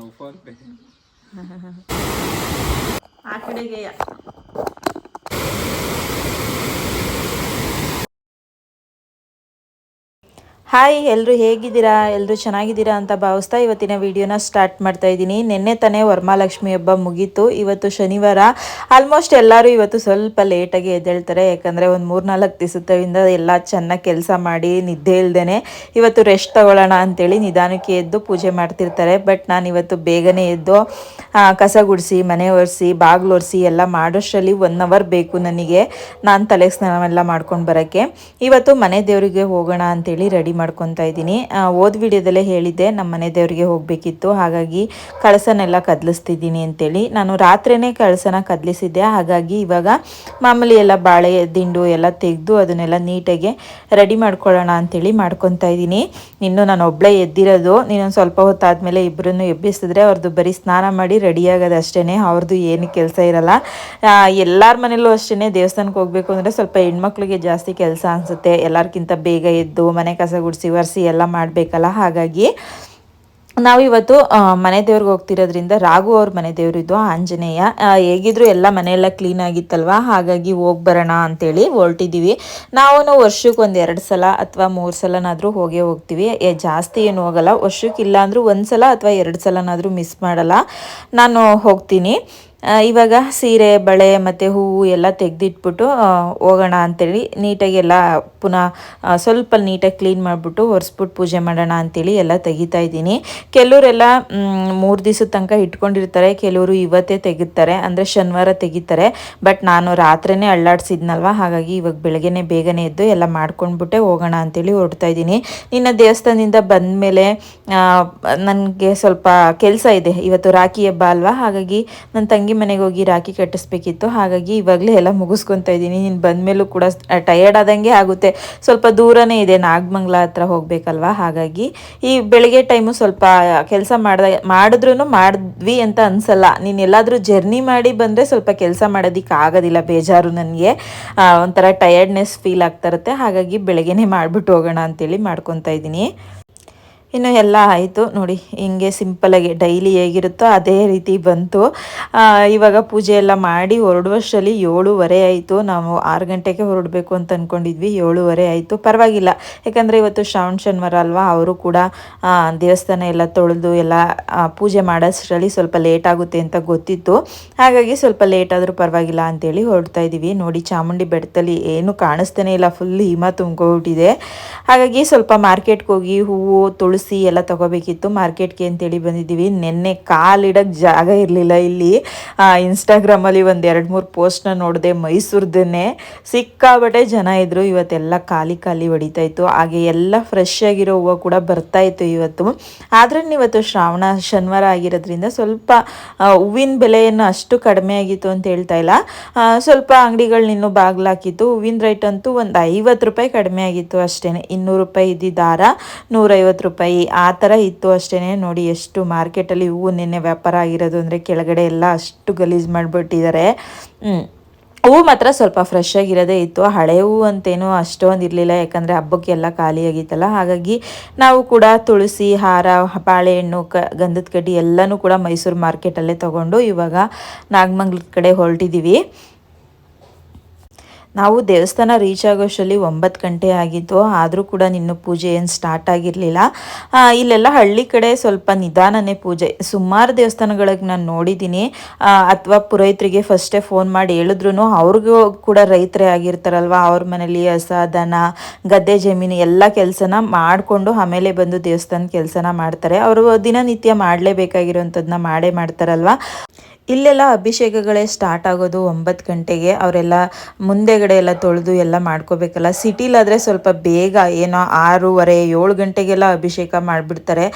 ನಾವು phone pay ಆ ಕಡೆಗೆ ಹಾಯ್ ಎಲ್ಲರೂ ಹೇಗಿದ್ದೀರಾ? ಎಲ್ಲರೂ ಚೆನ್ನಾಗಿದ್ದೀರಾ ಅಂತ ಭಾವಿಸ್ತಾ ಇವತ್ತಿನ ವಿಡಿಯೋನ ಸ್ಟಾರ್ಟ್ ಮಾಡ್ತಾ ಇದ್ದೀನಿ. ನಿನ್ನೆ ತಾನೇ ವರಮಹಾಲಕ್ಷ್ಮಿ ಹಬ್ಬ ಮುಗೀತು. ಇವತ್ತು ಶನಿವಾರ. ಆಲ್ಮೋಸ್ಟ್ ಎಲ್ಲರೂ ಇವತ್ತು ಸ್ವಲ್ಪ ಲೇಟಾಗಿ ಎದ್ದೇಳ್ತಾರೆ. ಯಾಕಂದರೆ ಒಂದು ಮೂರ್ನಾಲ್ಕು ದಿವಸದಿಂದ ಎಲ್ಲ ಚೆನ್ನಾಗಿ ಕೆಲಸ ಮಾಡಿ ನಿದ್ದೆ ಇಲ್ದೇ ಇವತ್ತು ರೆಸ್ಟ್ ತಗೊಳ್ಳೋಣ ಅಂತೇಳಿ ನಿಧಾನಕ್ಕೆ ಎದ್ದು ಪೂಜೆ ಮಾಡ್ತಿರ್ತಾರೆ. ಬಟ್ ನಾನು ಇವತ್ತು ಬೇಗನೆ ಎದ್ದು ಕಸ ಗುಡಿಸಿ, ಮನೆ ಒರೆಸಿ, ಬಾಗಿಲು ಒರೆಸಿ ಎಲ್ಲ ಮಾಡೋಷ್ಟರಲ್ಲಿ ಒನ್ ಅವರ್ ಬೇಕು ನನಗೆ. ನಾನು ತಲೆ ಸ್ನಾನವೆಲ್ಲ ಮಾಡ್ಕೊಂಡು ಬರೋಕ್ಕೆ. ಇವತ್ತು ಮನೆ ದೇವರಿಗೆ ಹೋಗೋಣ ಅಂತೇಳಿ ರೆಡಿ ಮಾಡ್ಕೊತಾ ಇದ್ದೀನಿ. ಓದ್ ವಿಡಿಯೋದಲ್ಲೇ ಹೇಳಿದ್ದೆ ನಮ್ಮ ಮನೆ ದೇವರಿಗೆ ಹೋಗಬೇಕಿತ್ತು. ಹಾಗಾಗಿ ಕಳಸನೆಲ್ಲ ಕದಲಿಸ್ತಿದ್ದೀನಿ ಅಂತೇಳಿ. ನಾನು ರಾತ್ರಿನೇ ಕಳಸನ ಕದಲಿಸಿದ್ದೆ. ಹಾಗಾಗಿ ಇವಾಗ ಮಾಮೂಲಿ ಎಲ್ಲ ಬಾಳೆ, ದಿಂಡು ಎಲ್ಲ ತೆಗೆದು ಅದನ್ನೆಲ್ಲ ನೀಟಾಗಿ ರೆಡಿ ಮಾಡ್ಕೊಳ್ಳೋಣ ಅಂತೇಳಿ ಮಾಡ್ಕೊತಾ ಇದ್ದೀನಿ. ಇನ್ನು ನಾನು ಒಬ್ಬಳೇ ಎದ್ದಿರೋದು. ನೀನೊಂದು ಸ್ವಲ್ಪ ಹೊತ್ತಾದಮೇಲೆ ಇಬ್ಬರನ್ನು ಎಬ್ಬಿಸಿದ್ರೆ ಅವ್ರದ್ದು ಬರೀ ಸ್ನಾನ ಮಾಡಿ ರೆಡಿ ಆಗೋದು ಅಷ್ಟೇ ಅವ್ರದ್ದು ಏನು ಕೆಲಸ ಇರಲ್ಲ. ಎಲ್ಲರ ಮನೇಲೂ ಅಷ್ಟೇ ದೇವಸ್ಥಾನಕ್ಕೆ ಹೋಗಬೇಕು ಅಂದರೆ ಸ್ವಲ್ಪ ಹೆಣ್ಮಕ್ಳಿಗೆ ಜಾಸ್ತಿ ಕೆಲಸ ಅನಿಸುತ್ತೆ. ಎಲ್ಲರಿಗಿಂತ ಬೇಗ ಎದ್ದು ಮನೆ ಕಸ ಗುಡಿಸಿ ಒರೆಸಿ ಎಲ್ಲ ಮಾಡಬೇಕಲ್ಲ? ಹಾಗಾಗಿ ನಾವು ಇವತ್ತು ಮನೆ ದೇವ್ರಿಗೆ ಹೋಗ್ತಿರೋದ್ರಿಂದ ರಾಘು ಅವ್ರ ಮನೆ ದೇವರಿದ್ದು ಆಂಜನೇಯ. ಹೇಗಿದ್ರು ಎಲ್ಲ ಮನೆಯೆಲ್ಲ ಕ್ಲೀನ್ ಆಗಿತ್ತಲ್ವಾ? ಹಾಗಾಗಿ ಹೋಗಿ ಬರೋಣ ಅಂತೇಳಿ ಹೊರಟಿದ್ದೀವಿ ನಾವು ವರ್ಷಕ್ಕೆ ಒಂದು ಎರಡು ಸಲ ಅಥವಾ ಮೂರು ಸಲನಾದರೂ ಹೋಗೇ ಹೋಗ್ತೀವಿ. ಜಾಸ್ತಿ ಏನು ಹೋಗಲ್ಲ. ವರ್ಷಕ್ಕೆ ಅಂದರೂ ಒಂದು ಸಲ ಅಥವಾ ಎರಡು ಸಲನಾದರೂ ಮಿಸ್ ಮಾಡಲ್ಲ. ನಾನು ಹೋಗ್ತೀನಿ. ಇವಾಗ ಸೀರೆ, ಬಳೆ ಮತ್ತು ಹೂವು ಎಲ್ಲ ತೆಗೆದಿಟ್ಬಿಟ್ಟು ಹೋಗೋಣ ಅಂತೇಳಿ ನೀಟಾಗಿ ಎಲ್ಲ ಪುನಃ ಸ್ವಲ್ಪ ನೀಟಾಗಿ ಕ್ಲೀನ್ ಮಾಡಿಬಿಟ್ಟು ಒರೆಸ್ಬಿಟ್ಟು ಪೂಜೆ ಮಾಡೋಣ ಅಂತೇಳಿ ಎಲ್ಲ ತೆಗಿತಾ ಇದ್ದೀನಿ. ಕೆಲವರೆಲ್ಲ ಮೂರು ದಿವಸದ ತನಕ ಇಟ್ಕೊಂಡಿರ್ತಾರೆ, ಕೆಲವರು ಇವತ್ತೇ ತೆಗಿತಾರೆ, ಅಂದರೆ ಶನಿವಾರ ತೆಗಿತಾರೆ. ಬಟ್ ನಾನು ರಾತ್ರಿನೇ ಅಳ್ಳಾಡ್ಸಿದ್ನಲ್ವ, ಹಾಗಾಗಿ ಇವಾಗ ಬೆಳಗ್ಗೆನೆ ಬೇಗನೆ ಎದ್ದು ಎಲ್ಲ ಮಾಡ್ಕೊಂಡ್ಬಿಟ್ಟೆ ಹೋಗೋಣ ಅಂತೇಳಿ ಹೊರಡ್ತಾ ಇದ್ದೀನಿ. ನಿನ್ನ ದೇವಸ್ಥಾನದಿಂದ ಬಂದಮೇಲೆ ನನಗೆ ಸ್ವಲ್ಪ ಕೆಲಸ ಇದೆ. ಇವತ್ತು ರಾಖಿ ಹಬ್ಬ ಅಲ್ವಾ, ಹಾಗಾಗಿ ನನ್ನ ತಂಗಿ ಮನೆಗೆ ಹೋಗಿ ರಾಖಿ ಕಟ್ಟಿಸ್ಬೇಕಿತ್ತು. ಹಾಗಾಗಿ ಇವಾಗಲೇ ಎಲ್ಲ ಮುಗಿಸ್ಕೊತಾ ಇದ್ದೀನಿ. ನೀನು ಬಂದಮೇಲೂ ಕೂಡ ಟಯರ್ಡ್ ಆದಂಗೆ ಆಗುತ್ತೆ. ಸ್ವಲ್ಪ ದೂರನೇ ಇದೆ. ನಾಗಮಂಗ್ಲ ಹತ್ರ ಹೋಗ್ಬೇಕಲ್ವಾ? ಹಾಗಾಗಿ ಈ ಬೆಳಗ್ಗೆ ಟೈಮು ಸ್ವಲ್ಪ ಕೆಲಸ ಮಾಡ್ದ ಮಾಡಿದ್ರೂ ಮಾಡಿದ್ವಿ ಅಂತ ಅನಿಸಲ್ಲ. ನೀನು ಎಲ್ಲಾದರೂ ಜರ್ನಿ ಮಾಡಿ ಬಂದರೆ ಸ್ವಲ್ಪ ಕೆಲಸ ಮಾಡೋದಕ್ಕೆ ಆಗೋದಿಲ್ಲ. ಬೇಜಾರು ನನಗೆ. ಒಂಥರ ಟಯರ್ಡ್ನೆಸ್ ಫೀಲ್ ಆಗ್ತಾ ಇರುತ್ತೆ. ಹಾಗಾಗಿ ಬೆಳಗ್ಗೆನೇ ಮಾಡಿಬಿಟ್ಟು ಹೋಗೋಣ ಅಂತೇಳಿ ಮಾಡ್ಕೊತಾ ಇದ್ದೀನಿ. ಇನ್ನು ಎಲ್ಲ ಆಯಿತು ನೋಡಿ, ಹಿಂಗೆ ಸಿಂಪಲಾಗಿ ಡೈಲಿ ಹೇಗಿರುತ್ತೋ ಅದೇ ರೀತಿ ಬಂತು. ಇವಾಗ ಪೂಜೆ ಎಲ್ಲ ಮಾಡಿ ಹೊರಡುವಷ್ಟರಲ್ಲಿ ಏಳುವರೆ ಆಯಿತು. ನಾವು ಆರು ಗಂಟೆಗೆ ಹೊರಡಬೇಕು ಅಂತ ಅಂದ್ಕೊಂಡಿದ್ವಿ ಏಳುವರೆ ಆಯಿತು. ಪರವಾಗಿಲ್ಲ, ಯಾಕಂದರೆ ಇವತ್ತು ಶ್ರಾವಣ ಶನಿವಾರ ಅಲ್ವಾ, ಅವರು ಕೂಡ ದೇವಸ್ಥಾನ ಎಲ್ಲ ತೊಳೆದು ಎಲ್ಲ ಪೂಜೆ ಮಾಡೋಷ್ಟರಲ್ಲಿ ಸ್ವಲ್ಪ ಲೇಟ್ ಆಗುತ್ತೆ ಅಂತ ಗೊತ್ತಿತ್ತು. ಹಾಗಾಗಿ ಸ್ವಲ್ಪ ಲೇಟ್ ಆದರೂ ಪರವಾಗಿಲ್ಲ ಅಂತೇಳಿ ಹೊರಡ್ತಾ ಇದ್ದೀವಿ. ನೋಡಿ, ಚಾಮುಂಡಿ ಬೆಟ್ಟದಲ್ಲಿ ಏನು ಕಾಣಿಸ್ತಾನೆ ಇಲ್ಲ ಫುಲ್ ಹಿಮ ತುಂಬ್ಕೊಬಿಟ್ಟಿದೆ. ಹಾಗಾಗಿ ಸ್ವಲ್ಪ ಮಾರ್ಕೆಟ್ಗೆ ಹೋಗಿ ಹೂವು, ತುಳಸಿ ಎಲ್ಲ ತಗೋಬೇಕಿತ್ತು. ಮಾರ್ಕೆಟ್ಗೆ ಅಂತೇಳಿ ಬಂದಿದ್ದೀವಿ. ನಿನ್ನೆ ಕಾಲಿಡಕ್ಕೆ ಜಾಗ ಇರಲಿಲ್ಲ ಇಲ್ಲಿ. ಇನ್ಸ್ಟಾಗ್ರಾಮಲ್ಲಿ ಒಂದು ಎರಡು ಮೂರು ಪೋಸ್ಟ್ನ ನೋಡಿದೆ ಮೈಸೂರ್ದನ್ನೇ. ಸಿಕ್ಕಾಬಟ್ಟೆ ಜನ ಇದ್ದರು ಇವತ್ತೆಲ್ಲ ಖಾಲಿ ಖಾಲಿ ಹೊಡಿತಾ ಇತ್ತು. ಹಾಗೆ ಎಲ್ಲ ಫ್ರೆಶ್ ಆಗಿರೋ ಹೂವು ಕೂಡ ಬರ್ತಾ ಇತ್ತು ಇವತ್ತು. ಆದ್ರೆ ಇವತ್ತು ಶ್ರಾವಣ, ಶನಿವಾರ ಆಗಿರೋದ್ರಿಂದ ಸ್ವಲ್ಪ ಹೂವಿನ ಬೆಲೆಯನ್ನು ಅಷ್ಟು ಕಡಿಮೆ ಆಗಿತ್ತು ಅಂತ ಹೇಳ್ತಾ ಇಲ್ಲ. ಸ್ವಲ್ಪ ಅಂಗಡಿಗಳನ್ನ ಇನ್ನೂ ಬಾಗ್ಲಾಕಿತ್ತು ಹೂವಿನ ರೇಟ್ ಅಂತೂ ಒಂದು ಐವತ್ತು ರೂಪಾಯಿ ಕಡಿಮೆ ಆಗಿತ್ತು ಅಷ್ಟೇ ಇನ್ನೂರು ರೂಪಾಯಿ ಇದ್ದಿದ್ದಾರ ನೂರೈವತ್ತು ರೂಪಾಯಿ ಆ ಥರ ಇತ್ತು ಅಷ್ಟೇ ನೋಡಿ ಎಷ್ಟು ಮಾರ್ಕೆಟಲ್ಲಿ ಹೂವು ನಿನ್ನೆ ವ್ಯಾಪಾರ ಆಗಿರೋದು ಅಂದರೆ ಕೆಳಗಡೆ ಎಲ್ಲ ಅಷ್ಟು ಗಲೀಜು ಮಾಡಿಬಿಟ್ಟಿದ್ದಾರೆ. ಹೂವು ಮಾತ್ರ ಸ್ವಲ್ಪ ಫ್ರೆಶ್ ಆಗಿರೋದೇ ಇತ್ತು. ಹಳೆ ಹೂವು ಅಂತೇನು ಅಷ್ಟೊಂದು ಇರಲಿಲ್ಲ. ಯಾಕಂದರೆ ಹಬ್ಬಕ್ಕೆಲ್ಲ ಖಾಲಿಯಾಗಿತ್ತಲ್ಲ ಹಾಗಾಗಿ ನಾವು ಕೂಡ ತುಳಸಿ, ಹಾರ, ಬಾಳೆಹಣ್ಣು, ಕ, ಗಂಧದ ಕಡ್ಡಿ ಎಲ್ಲನೂ ಕೂಡ ಮೈಸೂರು ಮಾರ್ಕೆಟಲ್ಲೇ ತೊಗೊಂಡು ಇವಾಗ ನಾಗಮಂಗ್ಲದ ಕಡೆ ಹೊರಟಿದ್ದೀವಿ. ನಾವು ದೇವಸ್ಥಾನ ರೀಚ್ ಆಗೋಷ್ಟರಲ್ಲಿ ಒಂಬತ್ತು ಗಂಟೆ ಆಗಿತ್ತು. ಆದರೂ ಕೂಡ ನಿನ್ನ ಪೂಜೆ ಏನು ಸ್ಟಾರ್ಟ್ ಆಗಿರಲಿಲ್ಲ. ಇಲ್ಲೆಲ್ಲ ಹಳ್ಳಿ ಕಡೆ ಸ್ವಲ್ಪ ನಿಧಾನನೇ ಪೂಜೆ. ಸುಮಾರು ದೇವಸ್ಥಾನಗಳಿಗೆ ನಾನು ನೋಡಿದ್ದೀನಿ ಅಥವಾ ಪುರೋಹಿತರಿಗೆ ಫಸ್ಟೇ ಫೋನ್ ಮಾಡಿ ಹೇಳಿದ್ರು ಅವ್ರಿಗೂ ಕೂಡ ರೈತರೇ ಆಗಿರ್ತಾರಲ್ವ? ಅವ್ರ ಮನೇಲಿ ಹಸ, ದನ, ಗದ್ದೆ ಜಮೀನು ಎಲ್ಲ ಕೆಲಸನ ಮಾಡಿಕೊಂಡು ಆಮೇಲೆ ಬಂದು ದೇವಸ್ಥಾನ ಕೆಲಸನ ಮಾಡ್ತಾರೆ. ಅವರು ದಿನನಿತ್ಯ ಮಾಡಲೇಬೇಕಾಗಿರೋಂಥದ್ದನ್ನ ಮಾಡೇ ಮಾಡ್ತಾರಲ್ವ? ಇಲ್ಲೆಲ್ಲ ಅಭಿಷೇಕಗಳೇ ಸ್ಟಾರ್ಟ್ ಆಗೋದು ಒಂಬತ್ತು ಗಂಟೆಗೆ, ಅವರೆಲ್ಲ ಮುಂದೆಗಡೆ ಎಲ್ಲ ತೊಳೆದು ಎಲ್ಲ ಮಾಡ್ಕೋಬೇಕಲ್ಲ. ಸಿಟಿಲಾದರೆ ಸ್ವಲ್ಪ ಬೇಗ ಏನೋ ಆರೂವರೆ, ಏಳು ಗಂಟೆಗೆಲ್ಲ ಅಭಿಷೇಕ ಮಾಡಿಬಿಡ್ತಾರೆ.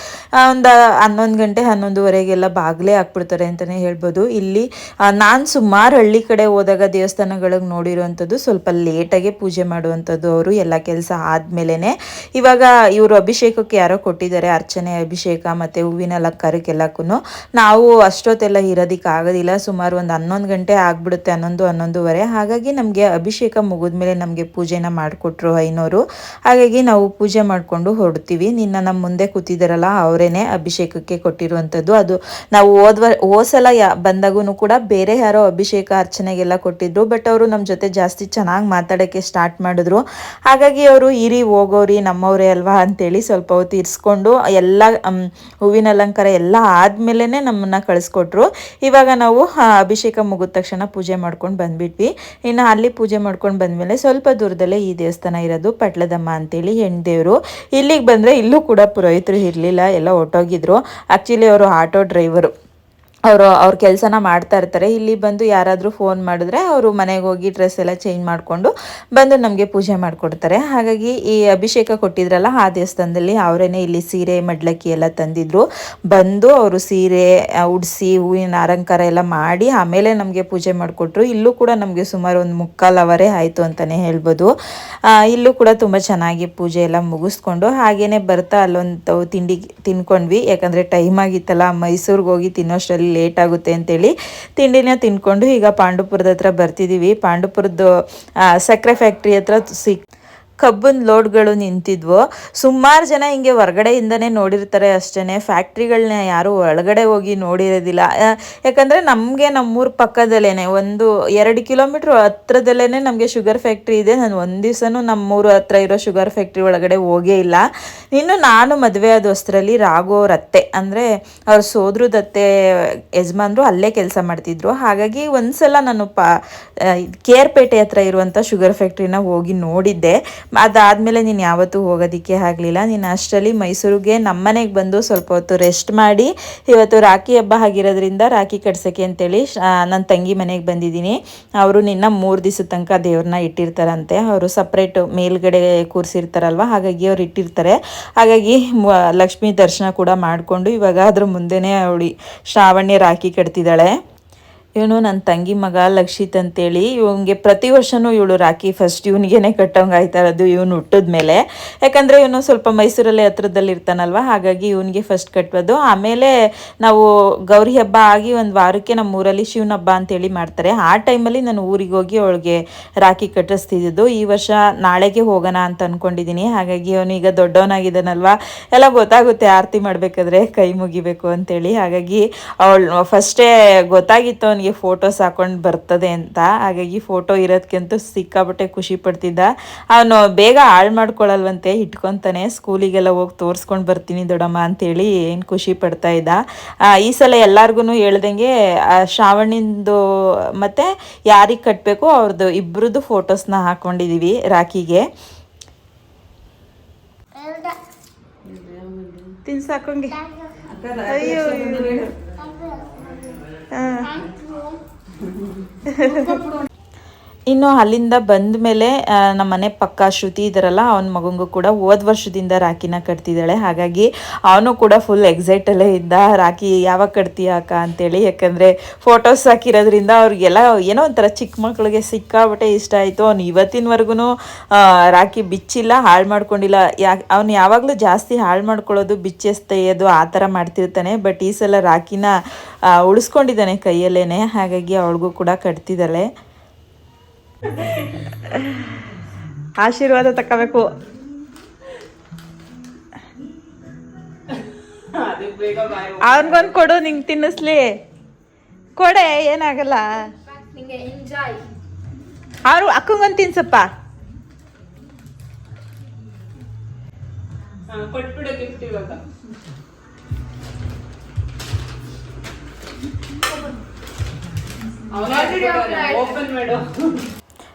ಒಂದು ಹನ್ನೊಂದು ಗಂಟೆ, ಹನ್ನೊಂದುವರೆಗೆಲ್ಲ ಬಾಗಿಲೇ ಹಾಕ್ಬಿಡ್ತಾರೆ ಅಂತಲೇ ಹೇಳ್ಬೋದು. ಇಲ್ಲಿ ನಾನು ಸುಮಾರು ಹಳ್ಳಿ ಕಡೆ ಹೋದಾಗ ದೇವಸ್ಥಾನಗಳಿಗೆ ನೋಡಿರುವಂಥದ್ದು ಸ್ವಲ್ಪ ಲೇಟಾಗೆ ಪೂಜೆ ಮಾಡುವಂಥದ್ದು ಅವರು, ಎಲ್ಲ ಕೆಲಸ ಆದಮೇಲೆ ಇವಾಗ ಇವರು ಅಭಿಷೇಕಕ್ಕೆ ಯಾರೋ ಕೊಟ್ಟಿದ್ದಾರೆ, ಅರ್ಚನೆ, ಅಭಿಷೇಕ ಮತ್ತು ಹೂವಿನ ಅಲಂಕಾರಕ್ಕೆಲ್ಲಕ್ಕೂ ನಾವು ಅಷ್ಟೊತ್ತೆಲ್ಲ ಇರೋದಕ್ಕೆ ಆಗೋದಿಲ್ಲ. ಸುಮಾರು ಒಂದು ಹನ್ನೊಂದು ಗಂಟೆ ಆಗಿಬಿಡುತ್ತೆ, ಹನ್ನೊಂದು, ಹನ್ನೊಂದುವರೆ. ಹಾಗಾಗಿ ನಮಗೆ ಅಭಿಷೇಕ ಮುಗಿದ್ಮೇಲೆ ನಮಗೆ ಪೂಜೆನ ಮಾಡಿಕೊಟ್ರು ಐನೋರು ಹಾಗಾಗಿ ನಾವು ಪೂಜೆ ಮಾಡಿಕೊಂಡು ಹೊರಡ್ತೀವಿ. ನಿನ್ನ ನಮ್ಮ ಮುಂದೆ ಕೂತಿದ್ದಾರಲ್ಲ ಅವರೇನೆ ಅಭಿಷೇಕಕ್ಕೆ ಕೊಟ್ಟಿರುವಂಥದ್ದು. ಅದು ನಾವು ಹೋದ್ವ ಹೋಸಲ ಯಾ ಬಂದಾಗೂ ಕೂಡ ಬೇರೆ ಯಾರೋ ಅಭಿಷೇಕ ಅರ್ಚನೆಗೆಲ್ಲ ಕೊಟ್ಟಿದ್ರು. ಬಟ್ ಅವರು ನಮ್ಮ ಜೊತೆ ಜಾಸ್ತಿ ಚೆನ್ನಾಗಿ ಮಾತಾಡೋಕ್ಕೆ ಸ್ಟಾರ್ಟ್ ಮಾಡಿದ್ರು. ಹಾಗಾಗಿ ಅವರು ಇರಿ, ಹೋಗೋರಿ, ನಮ್ಮವರೇ ಅಲ್ವಾ ಅಂತೇಳಿ ಸ್ವಲ್ಪ ಹೊತ್ತು ಇರಿಸ್ಕೊಂಡು ಎಲ್ಲ ಹೂವಿನ ಅಲಂಕಾರ ಎಲ್ಲ ಆದಮೇಲೆ ನಮ್ಮನ್ನು ಕಳಿಸ್ಕೊಟ್ರು. ಇವಾಗ ನಾವು ಅಭಿಷೇಕ ಮುಗಿದ ತಕ್ಷಣ ಪೂಜೆ ಮಾಡ್ಕೊಂಡು ಬಂದ್ಬಿಟ್ವಿ. ಇನ್ನು ಅಲ್ಲಿ ಪೂಜೆ ಮಾಡ್ಕೊಂಡು ಬಂದಮೇಲೆ ಸ್ವಲ್ಪ ದೂರದಲ್ಲೇ ಈ ದೇವಸ್ಥಾನ ಇರೋದು ಪಟ್ಲದಮ್ಮ ಅಂತೇಳಿ ಹೆಣ್ಣು ದೇವರು ಇಲ್ಲಿಗೆ ಬಂದರೆ ಇಲ್ಲೂ ಕೂಡ ಪುರೋಹಿತರು ಇರಲಿಲ್ಲ, ಎಲ್ಲ ಹೊಟ್ಟೋಗಿದ್ರು ಆ್ಯಕ್ಚುಲಿ ಅವರು ಆಟೋ ಡ್ರೈವರು. ಅವರು, ಅವ್ರ ಕೆಲಸನ ಮಾಡ್ತಾ ಇರ್ತಾರೆ. ಇಲ್ಲಿ ಬಂದು ಯಾರಾದರೂ ಫೋನ್ ಮಾಡಿದ್ರೆ ಅವರು ಮನೆಗೆ ಹೋಗಿ ಡ್ರೆಸ್ ಎಲ್ಲ ಚೇಂಜ್ ಮಾಡಿಕೊಂಡು ಬಂದು ನಮಗೆ ಪೂಜೆ ಮಾಡಿಕೊಡ್ತಾರೆ. ಹಾಗಾಗಿ ಈ ಅಭಿಷೇಕ ಕೊಟ್ಟಿದ್ರಲ್ಲ, ಆ ದೇವಸ್ಥಾನದಲ್ಲಿ ಅವರೇನೆ ಇಲ್ಲಿ ಸೀರೆ, ಮಡ್ಲಕ್ಕಿ ಎಲ್ಲ ತಂದಿದ್ರು. ಬಂದು ಅವರು ಸೀರೆ ಉಡಿಸಿ, ಹೂವಿನ ಅಲಂಕಾರ ಎಲ್ಲ ಮಾಡಿ ಆಮೇಲೆ ನಮಗೆ ಪೂಜೆ ಮಾಡಿಕೊಟ್ರು. ಇಲ್ಲೂ ಕೂಡ ನಮಗೆ ಸುಮಾರು ಒಂದು ಮುಕ್ಕಾಲು ಅವರೇ ಆಯಿತು ಅಂತಲೇ ಹೇಳ್ಬೋದು. ಇಲ್ಲೂ ಕೂಡ ತುಂಬ ಚೆನ್ನಾಗಿ ಪೂಜೆ ಎಲ್ಲ ಮುಗಿಸ್ಕೊಂಡು ಹಾಗೇನೆ ಬರ್ತಾ ಅಲ್ಲೊಂದು ತಿಂಡಿ ತಿನ್ಕೊಂಡ್ವಿ. ಯಾಕಂದರೆ ಟೈಮ್ ಆಗಿತ್ತಲ್ಲ, ಮೈಸೂರಿಗೆ ಹೋಗಿ ತಿನ್ನೋಷ್ಟರಲ್ಲಿ ಲೇಟ್ ಆಗುತ್ತೆ ಅಂತೇಳಿ ತಿಂಡಿನ ತಿನ್ಕೊಂಡು ಈಗ ಪಾಂಡುಪುರದ ಹತ್ರ ಬರ್ತಿದ್ದೀವಿ ಪಾಂಡುಪುರದ ಸಕ್ಕರೆ ಫ್ಯಾಕ್ಟ್ರಿ ಹತ್ರ ಸಿಕ್ ಕಬ್ಬಿನ ಲೋಡ್ಗಳು ನಿಂತಿದ್ವು ಸುಮಾರು ಜನ ಹಿಂಗೆ ಹೊರಗಡೆಯಿಂದನೇ ನೋಡಿರ್ತಾರೆ ಅಷ್ಟೇ ಫ್ಯಾಕ್ಟ್ರಿಗಳನ್ನ ಯಾರು ಒಳಗಡೆ ಹೋಗಿ ನೋಡಿರೋದಿಲ್ಲ. ಯಾಕಂದರೆ ನಮಗೆ ನಮ್ಮೂರ ಪಕ್ಕದಲ್ಲೇ ಒಂದು ಎರಡು ಕಿಲೋಮೀಟ್ರ್ ಹತ್ರದಲ್ಲೇ ನಮಗೆ ಶುಗರ್ ಫ್ಯಾಕ್ಟ್ರಿ ಇದೆ. ನಾನು ಒಂದು ದಿವಸನೂ ನಮ್ಮೂರು ಹತ್ರ ಇರೋ ಶುಗರ್ ಫ್ಯಾಕ್ಟ್ರಿ ಒಳಗಡೆ ಹೋಗೇ ಇಲ್ಲ. ಇನ್ನು ನಾನು ಮದುವೆ ಆದ ಹೊಸ್ತ್ರಲ್ಲಿ ರಾಘೋರತ್ತೆ ಅಂದರೆ ಅವ್ರ ಸೋದ್ರದತ್ತೆ ಯಜಮಾನ್ರು ಅಲ್ಲೇ ಕೆಲಸ ಮಾಡ್ತಿದ್ರು. ಹಾಗಾಗಿ ಒಂದ್ಸಲ ನಾನು ಪ ಕೇರ್ಪೇಟೆ ಹತ್ರ ಇರುವಂಥ ಶುಗರ್ ಫ್ಯಾಕ್ಟ್ರಿನ ಹೋಗಿ ನೋಡಿದ್ದೆ. ಅದಾದಮೇಲೆ ನೀನು ಯಾವತ್ತೂ ಹೋಗೋದಕ್ಕೆ ಆಗಲಿಲ್ಲ. ನೀನು ಅಷ್ಟರಲ್ಲಿ ಮೈಸೂರಿಗೆ ನಮ್ಮನೆಗೆ ಬಂದು ಸ್ವಲ್ಪ ಹೊತ್ತು ರೆಸ್ಟ್ ಮಾಡಿ, ಇವತ್ತು ರಾಖಿ ಹಬ್ಬ ಆಗಿರೋದ್ರಿಂದ ರಾಖಿ ಕಟ್ಸೋಕ್ಕೆ ಅಂತೇಳಿ ನನ್ನ ತಂಗಿ ಮನೆಗೆ ಬಂದಿದ್ದೀನಿ. ಅವರು ನಿನ್ನ ಮೂರು ದಿವಸದ ತನಕ ದೇವ್ರನ್ನ ಇಟ್ಟಿರ್ತಾರಂತೆ. ಅವರು ಸಪ್ರೇಟ್ ಮೇಲ್ಗಡೆ ಕೂರಿಸಿರ್ತಾರಲ್ವ? ಹಾಗಾಗಿ ಅವ್ರು ಇಟ್ಟಿರ್ತಾರೆ. ಹಾಗಾಗಿ ಲಕ್ಷ್ಮಿ ದರ್ಶನ ಕೂಡ ಮಾಡಿಕೊಂಡು ಇವಾಗ ಅದ್ರ ಮುಂದೆನೇ ಅವಳಿ ಶ್ರಾವಣ್ಯ ರಾಖಿ ಕಟ್ತಿದ್ದಾಳೆ. ಇವನು ನನ್ನ ತಂಗಿ ಮಗ ಲಕ್ಷಿತ್ ಅಂತೇಳಿ ಇವನಿಗೆ ಪ್ರತಿ ವರ್ಷನೂ ಇವಳು ರಾಖಿ ಫಸ್ಟ್ ಇವನಿಗೇನೆ ಕಟ್ಟೋಂಗೆ ಆಯ್ತಾ ಇರೋದು ಇವನು ಹುಟ್ಟಿದ ಮೇಲೆ. ಯಾಕಂದರೆ ಇವನು ಸ್ವಲ್ಪ ಮೈಸೂರಲ್ಲೇ ಹತ್ರದಲ್ಲಿ ಇರ್ತಾನಲ್ವ, ಹಾಗಾಗಿ ಇವನಿಗೆ ಫಸ್ಟ್ ಕಟ್ಟೋದು ಆಮೇಲೆ ನಾವು ಗೌರಿ ಹಬ್ಬ ಆಗಿ ಒಂದು ವಾರಕ್ಕೆ ನಮ್ಮ ಊರಲ್ಲಿ ಶಿವನ ಹಬ್ಬ ಅಂತೇಳಿ ಮಾಡ್ತಾರೆ. ಆ ಟೈಮಲ್ಲಿ ನಾನು ಊರಿಗೆ ಹೋಗಿ ಅವಳಿಗೆ ರಾಖಿ ಕಟ್ಟಿಸ್ತಿದ್ದು ಈ ವರ್ಷ ನಾಳೆಗೆ ಹೋಗೋಣ ಅಂತ ಅಂದ್ಕೊಂಡಿದ್ದೀನಿ ಹಾಗಾಗಿ ಅವನು ಈಗ ದೊಡ್ಡವನಾಗಿದ್ದಾನಲ್ವ, ಎಲ್ಲ ಗೊತ್ತಾಗುತ್ತೆ ಆರತಿ ಮಾಡಬೇಕಾದ್ರೆ ಕೈ ಮುಗಿಬೇಕು ಅಂತೇಳಿ. ಹಾಗಾಗಿ ಅವಳು ಫಸ್ಟೇ ಗೊತ್ತಾಗಿತ್ತು ಅವನಿಗೆ. ಫೋಟೋಸ್ ಹಾಕೊಂಡು ಬರ್ತದೆ ಅಂತ. ಹಾಗಾಗಿ ಫೋಟೋ ಇರೋದಕ್ಕಿಂತ ಸಿಕ್ಕಾಪಟ್ಟೆ ಖುಷಿ ಪಡ್ತಿದ್ದ. ಅವನು ಬೇಗ ಹಾಳು ಮಾಡ್ಕೊಳ್ಳಲ್ವಂತೆ ಇಟ್ಕೊತಾನೆ. ಸ್ಕೂಲಿಗೆಲ್ಲ ಹೋಗಿ ತೋರಿಸ್ಕೊಂಡು ಬರ್ತೀನಿ ದೊಡ್ಡಮ್ಮ ಅಂತೇಳಿ ಏನು ಖುಷಿ ಪಡ್ತಾ ಇದ್ದ. ಈ ಸಲ ಎಲ್ಲರಿಗೂ ಹೇಳ್ದಂಗೆ ಆ ಶ್ರಾವಣಿಂದು ಮತ್ತು ಯಾರಿಗೆ ಕಟ್ಟಬೇಕು ಅವ್ರದ್ದು ಇಬ್ಬರದ್ದು ಫೋಟೋಸ್ನ ಹಾಕ್ಕೊಂಡಿದ್ದೀವಿ ರಾಖಿಗೆ. ತಿನ್ಸಾಕೊಂಗೆ ಅಯ್ಯೋ 呵呵呵呵 ಇನ್ನು ಅಲ್ಲಿಂದ ಬಂದ ಮೇಲೆ ನಮ್ಮ ಮನೆ ಪಕ್ಕ ಶ್ರುತಿ ಇದ್ದಾರಲ್ಲ ಅವನ ಮಗಂಗೂ ಕೂಡ ಹೋದ ವರ್ಷದಿಂದ ರಾಖಿನ ಕಟ್ತಿದ್ದಾಳೆ. ಹಾಗಾಗಿ ಅವನು ಕೂಡ ಫುಲ್ ಎಕ್ಸೈಟಲ್ಲೇ ಇದ್ದ, ರಾಖಿ, ಯಾವಾಗ ಕಟ್ತೀಯ ಅಕ್ಕ? ಅಂತೇಳಿ. ಯಾಕಂದರೆ ಫೋಟೋಸ್ ಹಾಕಿರೋದ್ರಿಂದ ಅವ್ರಿಗೆಲ್ಲ ಏನೋ ಒಂಥರ ಚಿಕ್ಕ ಮಕ್ಕಳಿಗೆ ಸಿಕ್ಕಾಬಿಟ್ಟೆ ಇಷ್ಟ ಆಯಿತು. ಅವ್ನು ಇವತ್ತಿನವರೆಗೂ ರಾಖಿ ಬಿಚ್ಚಿಲ್ಲ, ಹಾಳು ಮಾಡ್ಕೊಂಡಿಲ್ಲ. ಯಾ, ಅವ್ನು ಯಾವಾಗಲೂ ಜಾಸ್ತಿ ಹಾಳು ಮಾಡ್ಕೊಳ್ಳೋದು ಬಿಚ್ಚೆಸ್ತೆಯೋದು ಆ ಥರ ಮಾಡ್ತಿರ್ತಾನೆ. ಬಟ್ ಈ ಸಲ ರಾಖಿನ ಉಳಿಸ್ಕೊಂಡಿದ್ದಾನೆ ಕೈಯಲ್ಲೇ ಹಾಗಾಗಿ ಅವಳಿಗೂ ಕೂಡ ಕಟ್ತಿದ್ದಾಳೆ. ಆಶೀರ್ವಾದ ತಕ್ಕಬೇಕು. ಅವ್ರಿಗೊಂದು ಕೊಡು ನಿಂಗೆ ತಿನ್ನಿಸ್ಲಿ. ಕೊಡೆ ಏನಾಗಲ್ಲ. ಅವ್ರು ಅಕ್ಕಂಗೊಂದು ತಿನ್ಸಪ್ಪ.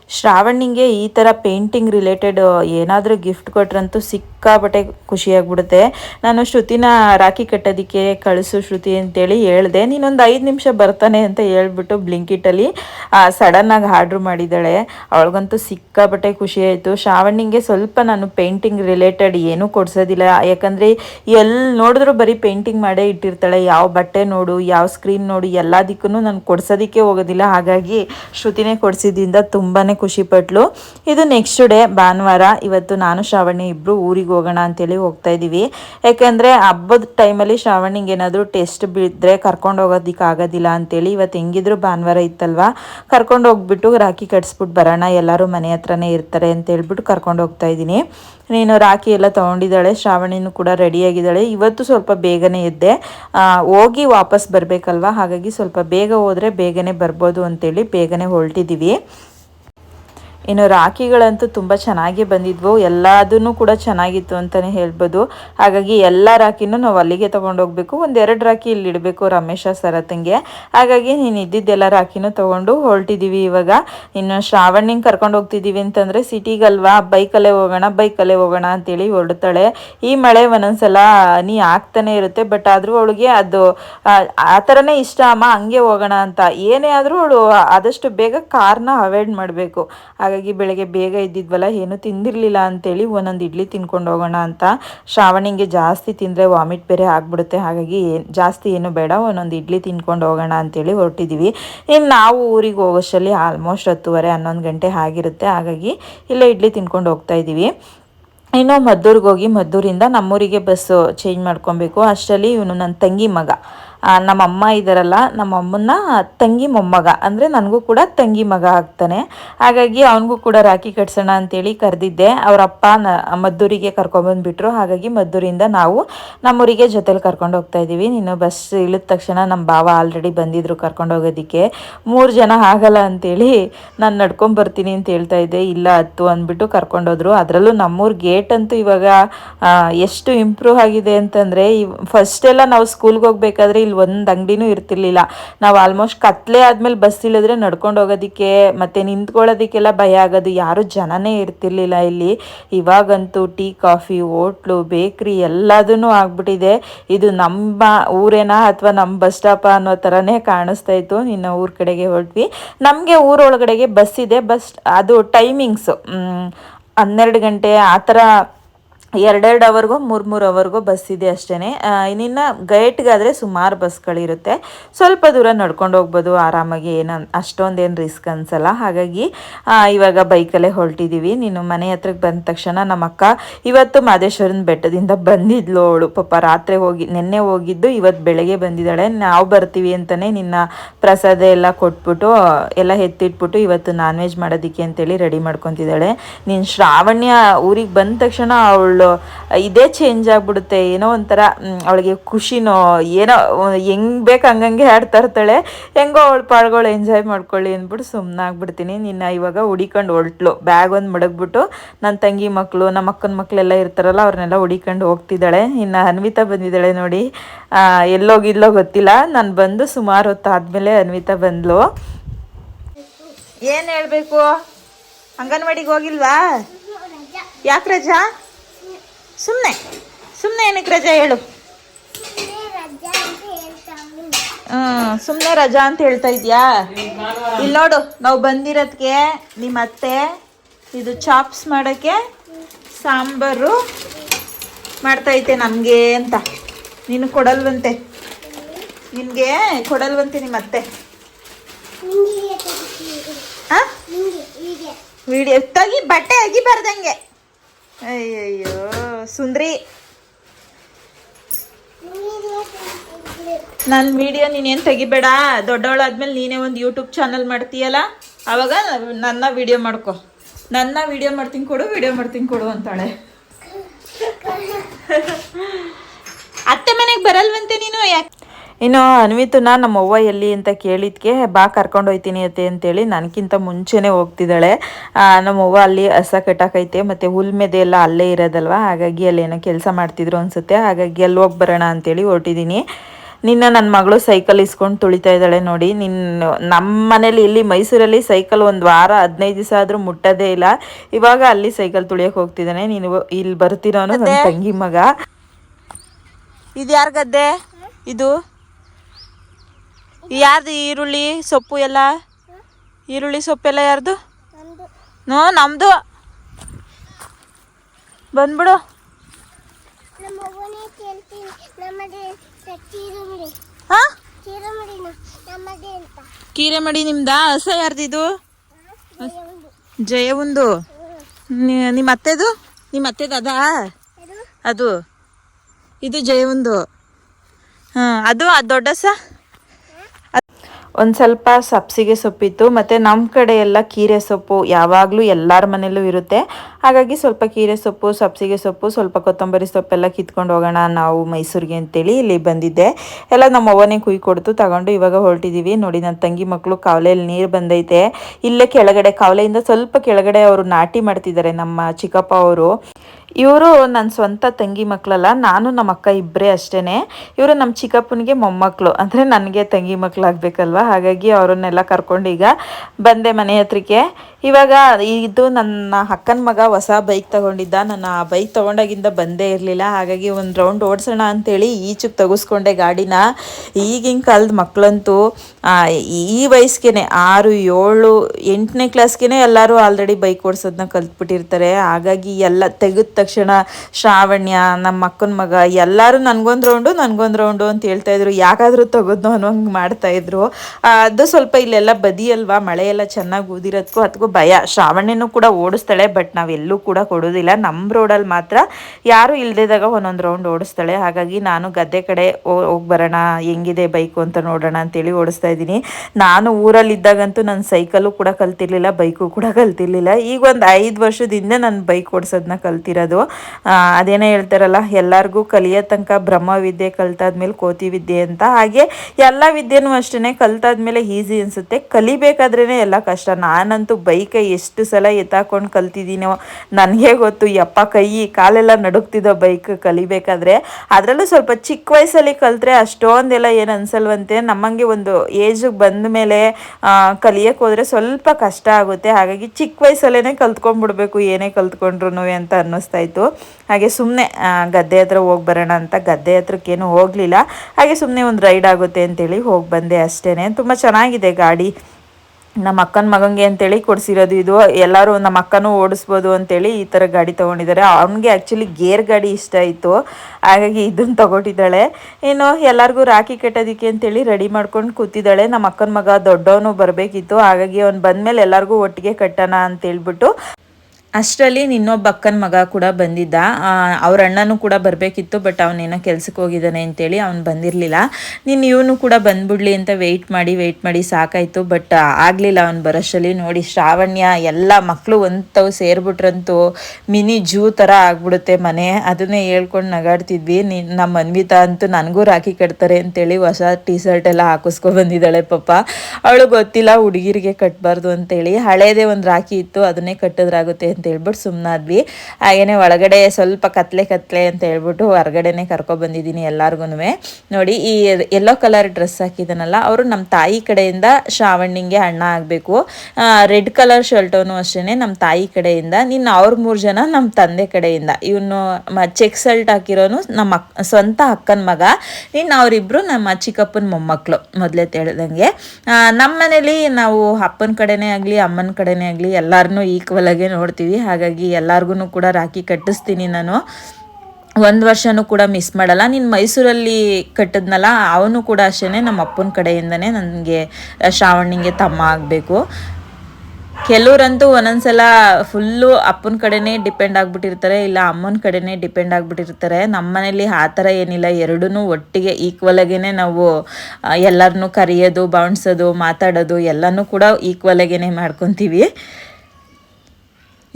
ಶ್ರಾವಣಿಗೆ ಈ ಥರ ಪೇಂಟಿಂಗ್ ರಿಲೇಟೆಡ್ ಏನಾದರೂ ಗಿಫ್ಟ್ ಕೊಟ್ರಂತೂ ಸಿಕ್ಕಾಬಟ್ಟೆ ಖುಷಿಯಾಗ್ಬಿಡುತ್ತೆ. ನಾನು ಶ್ರುತಿನ ರಾಖಿ ಕಟ್ಟೋದಕ್ಕೆ ಕಳಿಸು ಶ್ರುತಿ ಅಂತೇಳಿ ಹೇಳಿದೆ. ನೀನೊಂದು ಐದು ನಿಮಿಷ ಬರ್ತಾನೆ ಅಂತ ಹೇಳ್ಬಿಟ್ಟು ಬ್ಲಿಂಕಿಟಲ್ಲಿ ಸಡನ್ನಾಗಿ ಆರ್ಡ್ರ್ ಮಾಡಿದ್ದಾಳೆ. ಅವಳಿಗಂತೂ ಸಿಕ್ಕಾಪಟ್ಟೆ ಖುಷಿ ಆಯಿತು. ಶ್ರಾವಣಿಗೆ ಸ್ವಲ್ಪ ನಾನು ಪೇಂಟಿಂಗ್ ರಿಲೇಟೆಡ್ ಏನೂ ಕೊಡ್ಸೋದಿಲ್ಲ. ಯಾಕಂದರೆ ಎಲ್ಲಿ ನೋಡಿದ್ರು ಬರೀ ಪೇಂಟಿಂಗ್ ಮಾಡೇ ಇಟ್ಟಿರ್ತಾಳೆ. ಯಾವ ಬಟ್ಟೆ ನೋಡು, ಯಾವ ಸ್ಕ್ರೀನ್ ನೋಡು ಎಲ್ಲದಕ್ಕೂ ನಾನು ಕೊಡ್ಸೋದಕ್ಕೆ ಹೋಗೋದಿಲ್ಲ. ಹಾಗಾಗಿ ಶ್ರುತಿನೇ ಕೊಡಿಸಿದ್ದಿಂದ ತುಂಬಾ ಖುಷಿಪಟ್ಲು. ಇದು ನೆಕ್ಸ್ಟ್ ಡೇ, ಭಾನುವಾರ. ಇವತ್ತು ನಾನು ಶ್ರಾವಣಿ ಇಬ್ಬರು ಊರಿಗೆ ಊರಿಗೆ ಹೋಗೋಣ ಅಂತೇಳಿ ಹೋಗ್ತಾ ಇದ್ದೀವಿ ಯಾಕೆಂದರೆ ಹಬ್ಬದ ಟೈಮಲ್ಲಿ ಶ್ರಾವಣಿಗೆ ಏನಾದರೂ ಟೆಸ್ಟ್ ಬಿದ್ದರೆ ಕರ್ಕೊಂಡು ಹೋಗೋದಕ್ಕೆ ಆಗೋದಿಲ್ಲ ಅಂತೇಳಿ ಇವತ್ತು ಹೆಂಗಿದ್ರು ಭಾನುವಾರ ಇತ್ತಲ್ವಾ? ಕರ್ಕೊಂಡು ಹೋಗ್ಬಿಟ್ಟು ರಾಖಿ ಕಟ್ಸ್ಬಿಟ್ಟು ಬರೋಣ, ಎಲ್ಲರೂ ಮನೆ ಹತ್ರನೇ ಇರ್ತಾರೆ ಅಂತ ಹೇಳ್ಬಿಟ್ಟು ಕರ್ಕೊಂಡು ಹೋಗ್ತಾ ಇದ್ದೀನಿ ನೀನು ರಾಖಿ ಎಲ್ಲ ತೊಗೊಂಡಿದ್ದಾಳೆ, ಶ್ರಾವಣಿನೂ ಕೂಡ ರೆಡಿಯಾಗಿದ್ದಾಳೆ ಇವತ್ತು ಸ್ವಲ್ಪ ಬೇಗನೆ ಇದ್ದೆ ಹೋಗಿ ವಾಪಸ್ ಬರಬೇಕಲ್ವ? ಹಾಗಾಗಿ ಸ್ವಲ್ಪ ಬೇಗ ಹೋದರೆ ಬೇಗನೆ ಬರ್ಬೋದು ಅಂತೇಳಿ ಬೇಗನೆ ಹೊರಟಿದ್ದೀವಿ ಇನ್ನು ರಾಖಿಗಳಂತೂ ತುಂಬ ಚೆನ್ನಾಗಿ ಬಂದಿದ್ವು. ಎಲ್ಲದೂ ಕೂಡ ಚೆನ್ನಾಗಿತ್ತು ಅಂತಲೇ ಹೇಳ್ಬೋದು. ಹಾಗಾಗಿ ಎಲ್ಲ ರಾಖಿನೂ ನಾವು ಅಲ್ಲಿಗೆ ತೊಗೊಂಡೋಗ್ಬೇಕು ಒಂದೆರಡು ರಾಖಿ ಇಲ್ಲಿ ಇಡಬೇಕು ರಮೇಶ ಸರತಂಗೆ ಹಾಗಾಗಿ ನೀನು ಇದ್ದಿದ್ದೆಲ್ಲ ರಾಖಿನೂ ತೊಗೊಂಡು ಹೊರಟಿದ್ದೀವಿ ಇವಾಗ. ಇನ್ನು ಶ್ರಾವಣಿಂಗ್ ಕರ್ಕೊಂಡು ಹೋಗ್ತಿದ್ದೀವಿ ಅಂತಂದರೆ ಸಿಟಿಗಲ್ವಾ? ಬೈಕಲ್ಲೇ ಹೋಗೋಣ ಬೈಕಲ್ಲೇ ಹೋಗೋಣ ಅಂತೇಳಿ ಹೊರಡ್ತಾಳೆ. ಈ ಮಳೆ ಒಂದೊಂದ್ಸಲ ನೀ ಆಗ್ತಾನೆ ಇರುತ್ತೆ. ಬಟ್ ಆದರೂ ಅವಳಿಗೆ ಅದು, ಆ ಥರನೇ ಇಷ್ಟ. ಅಮ್ಮ ಹಂಗೆ ಹೋಗೋಣ ಅಂತ. ಏನೇ ಆದರೂ ಅವಳು ಆದಷ್ಟು ಬೇಗ ಕಾರ್ನ ಅವಾಯ್ಡ್ ಮಾಡಬೇಕು. ಹಾಗಾಗಿ ಬೆಳಗ್ಗೆ ಬೇಗ ಇದ್ದಿದ್ವಲ್ಲ ಏನು ತಿಂದಿರಲಿಲ್ಲ ಅಂತೇಳಿ ಒಂದೊಂದು ಇಡ್ಲಿ ತಿನ್ಕೊಂಡು ಹೋಗೋಣ ಅಂತ. ಶ್ರಾವಣಿಗೆ ಜಾಸ್ತಿ ತಿಂದರೆ ವಾಮಿಟ್ ಬೇರೆ ಆಗಿಬಿಡುತ್ತೆ, ಹಾಗಾಗಿ ಜಾಸ್ತಿ ಏನು ಬೇಡ, ಒಂದೊಂದು ಇಡ್ಲಿ ತಿನ್ಕೊಂಡು ಹೋಗೋಣ ಅಂತೇಳಿ ಹೊರಟಿದ್ದೀವಿ ಇನ್ನು ನಾವು ಊರಿಗೆ ಹೋಗೋಷ್ಟರಲ್ಲಿ ಆಲ್ಮೋಸ್ಟ್ ಹತ್ತುವರೆ, ಹನ್ನೊಂದು ಗಂಟೆ ಆಗಿರುತ್ತೆ, ಹಾಗಾಗಿ ಇಲ್ಲೇ ಇಡ್ಲಿ ತಿನ್ಕೊಂಡು ಹೋಗ್ತಾ ಇದ್ದೀವಿ. ಇನ್ನು ಮದ್ದೂರಿಗೆ ಹೋಗಿ ಮದ್ದೂರಿಂದ ನಮ್ಮೂರಿಗೆ ಬಸ್ಸು ಚೇಂಜ್ ಮಾಡ್ಕೊಬೇಕು. ಅಷ್ಟರಲ್ಲಿ ಇವನು ನನ್ನ ತಂಗಿ ಮಗ. ನಮ್ಮ ಅಮ್ಮ ಇದ್ದಾರಲ್ಲ ನಮ್ಮ ಅಮ್ಮನ ತಂಗಿ ಮೊಮ್ಮಗ, ಅಂದರೆ ನನಗೂ ಕೂಡ ತಂಗಿ ಮಗ ಆಗ್ತಾನೆ. ಹಾಗಾಗಿ ಅವನಿಗೂ ಕೂಡ ರಾಖಿ ಕಟ್ಸೋಣ ಅಂತೇಳಿ ಕರೆದಿದ್ದೆ. ಅವರ ಅಪ್ಪ ನ, ಮದ್ದೂರಿಗೆ ಕರ್ಕೊಂಬಂದುಬಿಟ್ರು ಹಾಗಾಗಿ ಮದ್ದೂರಿಂದ ನಾವು ನಮ್ಮೂರಿಗೆ ಜೊತೆಲಿ ಕರ್ಕೊಂಡು ಹೋಗ್ತಾ ಇದ್ದೀವಿ. ನೀನು ಬಸ್ ಇಳಿದ ತಕ್ಷಣ ನಮ್ಮ ಭಾವ ಆಲ್ರೆಡಿ ಬಂದಿದ್ರು ಕರ್ಕೊಂಡು ಹೋಗೋದಕ್ಕೆ. ಮೂರು ಜನ ಆಗಲ್ಲ ಅಂತೇಳಿ ನಾನು ನಡ್ಕೊಂಡು ಬರ್ತೀನಿ ಅಂತ ಹೇಳ್ತಾ ಇದ್ದೆ. ಇಲ್ಲ ಹತ್ತು ಅಂದ್ಬಿಟ್ಟು ಕರ್ಕೊಂಡೋದ್ರು ಅದರಲ್ಲೂ ನಮ್ಮೂರು ಗೇಟ್ ಅಂತೂ ಇವಾಗ ಎಷ್ಟು ಇಂಪ್ರೂವ್ ಆಗಿದೆ ಅಂತಂದರೆ ಫಸ್ಟ್ ಎಲ್ಲ ನಾವು ಸ್ಕೂಲ್ಗೆ ಹೋಗ್ಬೇಕಾದ್ರೆ ಇಲ್ಲಿ ಒಂದು ಅಂಗಡಿನೂ ಇರ್ತಿರ್ಲಿಲ್ಲ. ನಾವು ಆಲ್ಮೋಸ್ಟ್ ಕತ್ಲೆ ಆದ್ಮೇಲೆ ಬಸ್ ಇಲ್ಲದ್ರೆ ನಡ್ಕೊಂಡು ಹೋಗೋದಕ್ಕೆ, ಮತ್ತೆ ನಿಂತ್ಕೊಳ್ಳೋದಕ್ಕೆಲ್ಲ ಭಯ ಆಗೋದು. ಯಾರು ಜನನೇ ಇರ್ತಿರ್ಲಿಲ್ಲ ಇಲ್ಲಿ. ಇವಾಗಂತೂ ಟೀ, ಕಾಫಿ, ಹೋಟ್ಲು, ಬೇಕ್ರಿ ಎಲ್ಲದೂ ಆಗ್ಬಿಟ್ಟಿದೆ. ಇದು ನಮ್ಮ ಊರೇನಾ ಅಥವಾ ನಮ್ಮ ಬಸ್ ಸ್ಟಾಪ ಅನ್ನೋ ಥರನೇ ಕಾಣಿಸ್ತಾ ಇತ್ತು. ನಿನ್ನ ಊರ ಕಡೆಗೆ ಹೊರಟ್ವಿ ನಮಗೆ ಊರೊಳಗಡೆಗೆ ಬಸ್ ಇದೆ. ಬಸ್ ಅದು ಟೈಮಿಂಗ್ಸು ಹನ್ನೆರಡು ಗಂಟೆ ಆ ಥರ ಎರಡೆರಡು ಅವರ್ಗೋ ಮೂರು ಮೂರು ಅವರ್ಗೋ ಬಸ್ ಇದೆ ಅಷ್ಟೇ ಇನ್ನಿನ್ನು ಗೇಟ್ಗಾದರೆ ಸುಮಾರು ಬಸ್ಗಳಿರುತ್ತೆ. ಸ್ವಲ್ಪ ದೂರ ನಡ್ಕೊಂಡು ಹೋಗ್ಬೋದು ಆರಾಮಾಗಿ, ಏನು, ಅಷ್ಟೊಂದೇನು ರಿಸ್ಕ್ ಅನ್ಸಲ್ಲ. ಹಾಗಾಗಿ ಇವಾಗ ಬೈಕಲ್ಲೇ ಹೊರಟಿದ್ದೀವಿ ನೀನು ಮನೆ ಹತ್ರಕ್ಕೆ ಬಂದ ತಕ್ಷಣ ನಮ್ಮ ಅಕ್ಕ ಇವತ್ತು ಮಾದೇಶ್ವರನ ಬೆಟ್ಟದಿಂದ ಬಂದಿದ್ಲು ಅವಳು. ಪಾಪ ರಾತ್ರಿ ಹೋಗಿ, ನಿನ್ನೆ ಹೋಗಿದ್ದು ಇವತ್ತು ಬೆಳಗ್ಗೆ ಬಂದಿದ್ದಾಳೆ. ನಾವು ಬರ್ತೀವಿ ಅಂತಲೇ ನಿನ್ನ ಪ್ರಸಾದ ಎಲ್ಲ ಕೊಟ್ಬಿಟ್ಟು, ಎಲ್ಲ ಎತ್ತಿಟ್ಬಿಟ್ಟು ಇವತ್ತು ನಾನ್ ವೆಜ್ ಮಾಡೋದಕ್ಕೆ ಅಂತೇಳಿ ರೆಡಿ ಮಾಡ್ಕೊತಿದ್ದಾಳೆ. ನೀನು ಶ್ರಾವಣ್ಯ ಊರಿಗೆ ಬಂದ ತಕ್ಷಣ ಅವಳು ಇದೇ ಚೇಂಜ್ ಆಗ್ಬಿಡುತ್ತೆ. ಏನೋ ಒಂಥರ ಅವಳಿಗೆ ಖುಷಿನೋ, ಏನೋ ಹೆಂಗ್ ಬೇಕು ಹಂಗಂಗೆ ಹಾಡ್ತಾ ಇರ್ತಾಳೆ. ಹೆಂಗೋ ಅವಳು ಪಾಳ್ಗಳು ಎಂಜಾಯ್ ಮಾಡ್ಕೊಳ್ಳಿ ಅಂದ್ಬಿಟ್ಟು ಸುಮ್ಮನೆ ಆಗ್ಬಿಡ್ತೀನಿ. ನಿನ್ನ ಇವಾಗ ಹುಡಿಕೊಂಡು ಹೊರಟ್ಲು. ಬ್ಯಾಗ್ ಒಂದು ಮಡಗ್ಬಿಟ್ಟು ನನ್ನ ತಂಗಿ ಮಕ್ಕಳು ನಮ್ಮ ಅಕ್ಕನ ಮಕ್ಕಳೆಲ್ಲ ಇರ್ತಾರಲ್ಲ, ಅವ್ರನ್ನೆಲ್ಲ ಹುಡಿಕೊಂಡು ಹೋಗ್ತಿದ್ದಾಳೆ. ಇನ್ನ ಅನ್ವಿತಾ ಬಂದಿದ್ದಾಳೆ ನೋಡಿ. ಎಲ್ಲೋಗಿಲ್ಲೋ ಗೊತ್ತಿಲ್ಲ. ನಾನು ಬಂದು ಸುಮಾರು ಹೊತ್ತು ಆದಮೇಲೆ ಅನ್ವಿತಾ ಬಂದ್ಲು. ಏನು ಹೇಳಬೇಕು? ಅಂಗನವಾಡಿಗೆ ಹೋಗಿಲ್ವಾ? ಯಾಕೆ ರಜಾ? ಸುಮ್ಮನೆ ಸುಮ್ಮನೆ ಏನಕ್ಕೆ ರಜಾ ಹೇಳು? ಸುಮ್ಮನೆ ರಜಾ ಅಂತ ಹೇಳ್ತಾ ಇದ್ಯಾ? ಇಲ್ಲಿ ನೋಡು ನಾವು ಬಂದಿರೋದಕ್ಕೆ ನಿಮ್ಮ ಅತ್ತೆ ಇದು ಚಾಪ್ಸ್ ಮಾಡೋಕ್ಕೆ ಸಾಂಬಾರು ಮಾಡ್ತಾ ಐತೆ ನಮಗೆ ಅಂತ. ನೀನು ಕೊಡಲ್ವಂತೆ. ನಿನಗೆ ಕೊಡಲ್ವಂತೆ ನಿಮ್ಮ ಅತ್ತೆ. ಹಾಂ? ವಿಡಿಯೋ ತಗಿ ಬಟ್ಟೆ ಅಗಿಬಾರ್ದಂಗೆ ಅಯ್ಯಯ್ಯೋ. ಸುಂದ್ರಿ. ನನ್ನ ವಿಡಿಯೋ ನೀನೇನು ತೆಗಿಬೇಡ. ದೊಡ್ಡವಳಾದ್ಮೇಲೆ ನೀನೇ ಒಂದು ಯೂಟ್ಯೂಬ್ ಚಾನಲ್ ಮಾಡ್ತೀಯಲ್ಲ? ಅವಾಗ ನನ್ನ ವಿಡಿಯೋ ಮಾಡ್ಕೊ. ನನ್ನ ವಿಡಿಯೋ ಮಾಡ್ತೀನಿ ಕೊಡು ವಿಡಿಯೋ ಮಾಡ್ತೀನಿ ಕೊಡು ಅಂತಾಳೆ. ಅತ್ತೆ ಮನೆಗೆ ಬರಲ್ವಂತೆ ನೀನು ಯಾಕೆ? ಇನ್ನು ಅನ್ವಿತುನ ನಮ್ಮ ಅವ್ವ ಎಲ್ಲಿ ಅಂತ ಕೇಳಿದ್ಕೆ ಬಾ ಕರ್ಕೊಂಡು ಹೋಯ್ತೀನಿ ಅತ್ತೆ ಅಂತೇಳಿ ನನಗಿಂತ ಮುಂಚೆನೇ ಹೋಗ್ತಿದ್ದಾಳೆ. ಆ, ನಮ್ಮ ಅವ್ವ ಅಲ್ಲಿ ಹಸ ಕಟ್ಟಾಕೈತೆ ಮತ್ತು ಹುಲ್ಮೆದೆ ಎಲ್ಲ ಅಲ್ಲೇ ಇರೋದಲ್ವ? ಹಾಗಾಗಿ ಅಲ್ಲಿ ಏನೋ ಕೆಲಸ ಮಾಡ್ತಿದ್ರು ಅನ್ಸುತ್ತೆ. ಹಾಗಾಗಿ ಅಲ್ಲಿ ಹೋಗಿ ಬರೋಣ ಅಂತೇಳಿ ಹೊರಟಿದ್ದೀನಿ. ನಿನ್ನ ನನ್ನ ಮಗಳು ಸೈಕಲ್ ಇಸ್ಕೊಂಡು ತುಳಿತಾ ಇದ್ದಾಳೆ ನೋಡಿ. ನಿನ್ನ ನಮ್ಮ ಮನೇಲಿ ಇಲ್ಲಿ ಮೈಸೂರಲ್ಲಿ ಸೈಕಲ್ ಒಂದು ವಾರ ಹದಿನೈದು ದಿವಸ ಆದರೂ ಮುಟ್ಟೋದೇ ಇಲ್ಲ. ಇವಾಗ ಅಲ್ಲಿ ಸೈಕಲ್ ತುಳಿಯೋಕೆ ಹೋಗ್ತಿದ್ದಾನೆ. ನೀನು ಇಲ್ಲಿ ಬರ್ತಿರೋನು ನನ್ನ ತಂಗಿ ಮಗ. ಇದು ಯಾರ ಗದ್ದೆ? ಇದು? ಯಾರ್ದು ಈರುಳ್ಳಿ ಸೊಪ್ಪು ಎಲ್ಲ? ಈರುಳ್ಳಿ ಸೊಪ್ಪೆಲ್ಲ ಯಾರ್ದು? ನೋ ನಮ್ದು. ಬಂದ್ಬಿಡು. ಕೀರೆಮಡಿ ನಮ್ಮದೇ ನಮ್ಮದೇ ನಿಮ್ದ? ಹಸ ಯಾರ್ದಿದು ಒಂದು. ಜಯವಂದು ನಿ- ನಿಮ್ಮ ಅತ್ತೆದು? ನಿಮ್ಮ ಅತ್ತೆದು ಅದಾ? ಅದು? ಅದು. ಇದು ಜಯವಂದು ಹಾಂ ಅದು ಆ ದೊಡ್ಡ ಸ? ಒಂದು ಸ್ವಲ್ಪ ಸಬ್ಸಿಗೆ ಸೊಪ್ಪಿತ್ತು, ಮತ್ತು ನಮ್ಮ ಕಡೆ ಎಲ್ಲ ಕೀರೆ ಸೊಪ್ಪು ಯಾವಾಗಲೂ ಎಲ್ಲರ ಮನೇಲೂ ಇರುತ್ತೆ. ಹಾಗಾಗಿ ಸ್ವಲ್ಪ ಕೀರೆ ಸೊಪ್ಪು, ಸಬ್ಸಿಗೆ ಸೊಪ್ಪು, ಸ್ವಲ್ಪ ಕೊತ್ತಂಬರಿ ಸೊಪ್ಪೆಲ್ಲ ಕಿತ್ಕೊಂಡು ಹೋಗೋಣ ನಾವು ಮೈಸೂರಿಗೆ ಅಂತೇಳಿ ಇಲ್ಲಿ ಬಂದಿದ್ದೆ. ಎಲ್ಲ ನಮ್ಮ ಅವ್ವನೇ ಕುಯ್ ಕೊಡ್ತು, ತಗೊಂಡು ಇವಾಗ ಹೊರಟಿದ್ದೀವಿ ನೋಡಿ ನನ್ನ ತಂಗಿ ಮಕ್ಕಳು ಕಾವಲೆಯಲ್ಲಿ ನೀರು ಬಂದೈತೆ. ಇಲ್ಲೇ ಕೆಳಗಡೆ, ಕಾವಲೆಯಿಂದ ಸ್ವಲ್ಪ ಕೆಳಗಡೆ ಅವರು ನಾಟಿ ಮಾಡ್ತಿದ್ದಾರೆ ನಮ್ಮ ಚಿಕ್ಕಪ್ಪ ಅವರು. ಇವರು ನನ್ನ ಸ್ವಂತ ತಂಗಿ ಮಕ್ಕಳಲ್ಲ ನಾನು ನಮ್ಮ ಅಕ್ಕ ಇಬ್ಬರೇ ಅಷ್ಟೇ ಇವರು ನಮ್ಮ ಚಿಕ್ಕಪ್ಪನಿಗೆ ಮೊಮ್ಮಕ್ಕಳು ಅಂದರೆ ನನಗೆ ತಂಗಿ ಮಕ್ಕಳಾಗಬೇಕಲ್ವ ಹಾಗಾಗಿ ಅವರನ್ನೆಲ್ಲ ಕರ್ಕೊಂಡು ಈಗ ಬಂದೆ ಮನೆ ಹತ್ರಕ್ಕೆ. ಇವಾಗ ಇದು ನನ್ನ ಅಕ್ಕನ ಮಗ ಹೊಸ ಬೈಕ್ ತಗೊಂಡಿದ್ದ. ನಾನು ಆ ಬೈಕ್ ತಗೊಂಡಾಗಿಂದ ಬಂದೇ ಇರಲಿಲ್ಲ. ಹಾಗಾಗಿ ಒಂದು ರೌಂಡ್ ಓಡಿಸೋಣ ಅಂತೇಳಿ ಈಚೆಗೆ ತೆಗೆಸ್ಕೊಂಡೆ ಗಾಡಿನ. ಈಗಿನ ಕಾಲದ ಮಕ್ಕಳಂತೂ ಈ ವಯಸ್ಸಿಗೆ ಆರು, ಏಳು, ಎಂಟನೇ ಕ್ಲಾಸ್ಗೆ ಎಲ್ಲರೂ ಆಲ್ರೆಡಿ ಬೈಕ್ ಓಡಿಸೋದನ್ನ ಕಲ್ತ್ಬಿಟ್ಟಿರ್ತಾರೆ. ಹಾಗಾಗಿ ಎಲ್ಲ ತೆಗೆದ ತಕ್ಷಣ ಶ್ರಾವಣ್ಯ ನಮ್ಮ ಅಕ್ಕನ ಮಗ, ಎಲ್ಲರೂ ನನಗೊಂದು ರೌಂಡು ನನಗೊಂದು ರೌಂಡು ಅಂತ ಹೇಳ್ತಾ ಇದ್ರು. ಯಾಕಾದರೂ ತೆಗೆದ್ನೋ ಅನ್ನೋ ಹಂಗೆ ಮಾಡ್ತಾಯಿದ್ರು ಅದು ಸ್ವಲ್ಪ ಇಲ್ಲೆಲ್ಲ ಬದಿ ಅಲ್ವಾ ಮಳೆ ಎಲ್ಲ ಚೆನ್ನಾಗಿ ಊದಿರೋದಕ್ಕೂ ಅದಕ್ಕೂ ಭಯ. ಶ್ರಾವಣ್ಯನೂ ಕೂಡ ಓಡಿಸ್ತಾಳೆ ಬಟ್ ನಾವೆಲ್ಲೂ ಕೂಡ ಕೊಡೋದಿಲ್ಲ ನಮ್ಮ ರೋಡಲ್ಲಿ ಮಾತ್ರ ಯಾರು ಇಲ್ದಿದಾಗ ಒಂದೊಂದು ರೌಂಡ್ ಓಡಿಸ್ತಾಳೆ. ಹಾಗಾಗಿ ನಾನು ಗದ್ದೆ ಕಡೆ ಹೋಗಿ ಬರೋಣ, ಹೆಂಗಿದೆ ಬೈಕು ಅಂತ ನೋಡೋಣ ಅಂತೇಳಿ ಓಡಿಸ್ತಾ ಇದ್ದೀನಿ. ನಾನು ಊರಲ್ಲಿ ಇದ್ದಾಗಂತೂ ನನ್ನ ಸೈಕಲ್ಲು ಕೂಡ ಕಲ್ತಿರ್ಲಿಲ್ಲ ಬೈಕು ಕೂಡ ಕಲ್ತಿರ್ಲಿಲ್ಲ. ಈಗ ಒಂದು ಐದು ವರ್ಷದಿಂದ ನಾನು ಬೈಕ್ ಓಡಿಸೋದನ್ನ ಕಲ್ತಿರೋದು. ಅದೇನೋ ಹೇಳ್ತಾರಲ್ಲ, ಎಲ್ಲರಿಗೂ ಕಲಿಯೋ ತನಕ ಬ್ರಹ್ಮವಿದ್ಯೆ ಕಲ್ತಾದ್ಮೇಲೆ ಕೋತಿ ವಿದ್ಯೆ ಅಂತ. ಹಾಗೆ ಎಲ್ಲ ವಿದ್ಯೆನೂ ಅಷ್ಟೇ ಕಲ್ತಾದ್ಮೇಲೆ ಈಸಿ ಅನಿಸುತ್ತೆ. ಕಲಿಬೇಕಾದ್ರೇ ಎಲ್ಲ ಕಷ್ಟ. ನಾನಂತೂ ಬೈಕ ಎಷ್ಟು ಸಲ ಎತ್ತಾಕೊಂಡು ಕಲ್ತಿದ್ದೀನೋ ನನಗೆ ಗೊತ್ತು ಯಪ್ಪ ಕೈ ಕಾಲೆಲ್ಲ ನಡುಗ್ತಿದ್ದೋ ಬೈಕ್ ಕಲಿಬೇಕಾದ್ರೆ. ಅದರಲ್ಲೂ ಸ್ವಲ್ಪ ಚಿಕ್ಕ ವಯಸ್ಸಲ್ಲಿ ಕಲಿತ್ರೆ ಅಷ್ಟೊಂದೆಲ್ಲ ಏನು ಅನ್ಸಲ್ವಂತೆ? ನಮ್ಮಂಗೆ ಒಂದು ಏಜಿಗೆ ಬಂದ ಮೇಲೆ ಕಲಿಯಕ್ಕೆ ಹೋದರೆ ಸ್ವಲ್ಪ ಕಷ್ಟ ಆಗುತ್ತೆ. ಹಾಗಾಗಿ ಚಿಕ್ಕ ವಯಸ್ಸಲ್ಲೇ ಕಲ್ತ್ಕೊಂಡ್ಬಿಡ್ಬೇಕು, ಏನೇ ಕಲ್ತ್ಕೊಂಡ್ರು ಅಂತ ಅನ್ನಿಸ್ತಾ ಇತ್ತು. ಹಾಗೆ ಸುಮ್ಮನೆ ಗದ್ದೆ ಹತ್ರ ಹೋಗಿ ಬರೋಣ ಅಂತ ಗದ್ದೆ ಹತ್ರಕ್ಕೇನು ಹೋಗಲಿಲ್ಲ. ಹಾಗೆ ಸುಮ್ಮನೆ ಒಂದು ರೈಡ್ ಆಗುತ್ತೆ ಅಂತೇಳಿ ಹೋಗಿ ಬಂದೆ ಅಷ್ಟೇ ತುಂಬ ಚೆನ್ನಾಗಿದೆ ಗಾಡಿ. ನಮ್ಮ ಅಕ್ಕನ ಮಗಂಗೆ ಅಂತೇಳಿ ಕೊಡಿಸಿರೋದು ಇದು. ಎಲ್ಲರೂ ನಮ್ಮ ಅಕ್ಕನೂ ಓಡಿಸ್ಬೋದು ಅಂತೇಳಿ ಈ ಥರ ಗಾಡಿ ತೊಗೊಂಡಿದ್ದಾರೆ. ಅವನಿಗೆ ಆ್ಯಕ್ಚುಲಿ ಗೇರ್ ಗಾಡಿ ಇಷ್ಟ ಇತ್ತು ಹಾಗಾಗಿ ಇದನ್ನು ತೊಗೊಟ್ಟಿದ್ದಾಳೆ ಇನ್ನು ಎಲ್ಲರಿಗೂ ರಾಖಿ ಕಟ್ಟೋದಕ್ಕೆ ಅಂತೇಳಿ ರೆಡಿ ಮಾಡ್ಕೊಂಡು ಕೂತಿದ್ದಾಳೆ. ನಮ್ಮ ಅಕ್ಕನ ಮಗ ದೊಡ್ಡವನು ಬರಬೇಕಿತ್ತು. ಹಾಗಾಗಿ ಅವ್ನು ಬಂದಮೇಲೆ ಎಲ್ಲರಿಗೂ ಒಟ್ಟಿಗೆ ಕಟ್ಟೋಣ ಅಂತೇಳ್ಬಿಟ್ಟು ಅಷ್ಟರಲ್ಲಿ ಇನ್ನೊಬ್ಬ ಅಕ್ಕನ ಮಗ ಕೂಡ ಬಂದಿದ್ದ. ಅವ್ರ ಅಣ್ಣನೂ ಕೂಡ ಬರಬೇಕಿತ್ತು ಬಟ್ ಅವನೇನೋ ಕೆಲ್ಸಕ್ಕೆ ಹೋಗಿದ್ದಾನೆ ಅಂತೇಳಿ ಅವ್ನು ಬಂದಿರಲಿಲ್ಲ. ನೀನು ಇವನು ಕೂಡ ಬಂದ್ಬಿಡ್ಲಿ ಅಂತ ವೆಯ್ಟ್ ಮಾಡಿ ವೆಯ್ಟ್ ಮಾಡಿ ಸಾಕಾಯಿತು ಬಟ್ ಆಗಲಿಲ್ಲ ಅವ್ನು ಬರೋಷ್ಟರಲ್ಲಿ. ನೋಡಿ, ಶ್ರಾವಣ್ಯ ಎಲ್ಲ ಮಕ್ಕಳು ಒಂತವು ಸೇರ್ಬಿಟ್ರಂತೂ ಮಿನಿ ಜೂ ಥರ ಆಗ್ಬಿಡುತ್ತೆ ಮನೆ. ಅದನ್ನೇ ಹೇಳ್ಕೊಂಡು ನಗಾಡ್ತಿದ್ವಿ. ನಮ್ಮ ಅನ್ವಿತಾ ಅಂತೂ ನನಗೂ ರಾಖಿ ಕಟ್ತಾರೆ ಅಂತೇಳಿ ಹೊಸ ಟೀ ಶರ್ಟ್ ಎಲ್ಲ ಹಾಕಿಸ್ಕೊ ಬಂದಿದ್ದಾಳೆ ಪಾಪ ಅವಳು ಗೊತ್ತಿಲ್ಲ ಹುಡುಗಿರಿಗೆ ಕಟ್ಟಬಾರ್ದು ಅಂತೇಳಿ. ಹಳೇದೇ ಒಂದು ರಾಖಿ ಇತ್ತು, ಅದನ್ನೇ ಕಟ್ಟಿದ್ರಾಗುತ್ತೆ ಅಂತ ಹೇಳ್ಬಿಟ್ಟು ಸುಮ್ಮನಾದ್ವಿ ಹಾಗೇನೆ ಒಳಗಡೆ ಸ್ವಲ್ಪ ಕತ್ಲೆ ಕತ್ಲೆ ಅಂತ ಹೇಳ್ಬಿಟ್ಟು ಹೊರಗಡೆನೆ ಕರ್ಕೊಬಂದಿದ್ದೀನಿ ಎಲ್ಲಾರ್ಗು ನೋಡಿ, ಈ ಯೆಲ್ಲೋ ಕಲರ್ ಡ್ರೆಸ್ ಹಾಕಿದನಲ್ಲ, ಅವರು ನಮ್ಮ ತಾಯಿ ಕಡೆಯಿಂದ ಶ್ರಾವಣಿಗೆ ಅಣ್ಣ ಆಗಬೇಕು. ರೆಡ್ ಕಲರ್ ಶರ್ಟನು ಅಷ್ಟೇ ನಮ್ಮ ತಾಯಿ ಕಡೆಯಿಂದ, ನೀನು ಅವ್ರ ಮೂರು ಜನ ನಮ್ಮ ತಂದೆ ಕಡೆಯಿಂದ. ಇವನು ಚೆಕ್ ಶರ್ಟ್ ಹಾಕಿರೋನು ನಮ್ಮ ಸ್ವಂತ ಅಕ್ಕನ ಮಗ. ಇನ್ನು ಅವರಿಬ್ಬರು ನಮ್ಮ ಚಿಕ್ಕಪ್ಪನ ಮೊಮ್ಮಕ್ಕಳು ಮೊದಲೇ ತಿಳಿದಂಗೆ. ನಮ್ಮ ಮನೇಲಿ ನಾವು ಅಪ್ಪನ ಕಡೆನೇ ಆಗಲಿ, ಅಮ್ಮನ ಕಡೆನೇ ಆಗಲಿ ಎಲ್ಲರನ್ನೂ ಈಕ್ವಲ್ ಆಗೇ ನೋಡ್ತೀವಿ. ಹಾಗಾಗಿ ಎಲ್ಲರಿಗೂ ಕೂಡ ರಾಖಿ ಕಟ್ಟಿಸ್ತೀನಿ ನಾನು. ಒಂದು ವರ್ಷನೂ ಕೂಡ ಮಿಸ್ ಮಾಡಲ್ಲ. ನೀನು ಮೈಸೂರಲ್ಲಿ ಕಟ್ಟಿದ್ನಲ್ಲ, ಅವನು ಕೂಡ ಅಷ್ಟೇ ನಮ್ಮ ಅಪ್ಪನ ಕಡೆಯಿಂದನೇ ನನಗೆ ಶ್ರಾವಣಿಗೆ ತಮ್ಮ ಆಗಬೇಕು. ಕೆಲವರಂತೂ ಒಂದೊಂದ್ಸಲ ಫುಲ್ಲು ಅಪ್ಪನ ಕಡೆನೇ ಡಿಪೆಂಡ್ ಆಗಿಬಿಟ್ಟಿರ್ತಾರೆ, ಇಲ್ಲ ಅಮ್ಮನ ಕಡೆನೇ ಡಿಪೆಂಡ್ ಆಗಿಬಿಟ್ಟಿರ್ತಾರೆ. ನಮ್ಮ ಮನೇಲಿ ಆ ಥರ ಏನಿಲ್ಲ. ಎರಡೂ ಒಟ್ಟಿಗೆ ಈಕ್ವಲ್ ಆಗೇನೆ ನಾವು ಎಲ್ಲರನ್ನೂ ಕರೆಯೋದು ಬಾಣಿಸೋದು ಮಾತಾಡೋದು ಎಲ್ಲನೂ ಕೂಡ ಈಕ್ವಲ್ ಆಗೇನೆ ಮಾಡ್ಕೊತೀವಿ.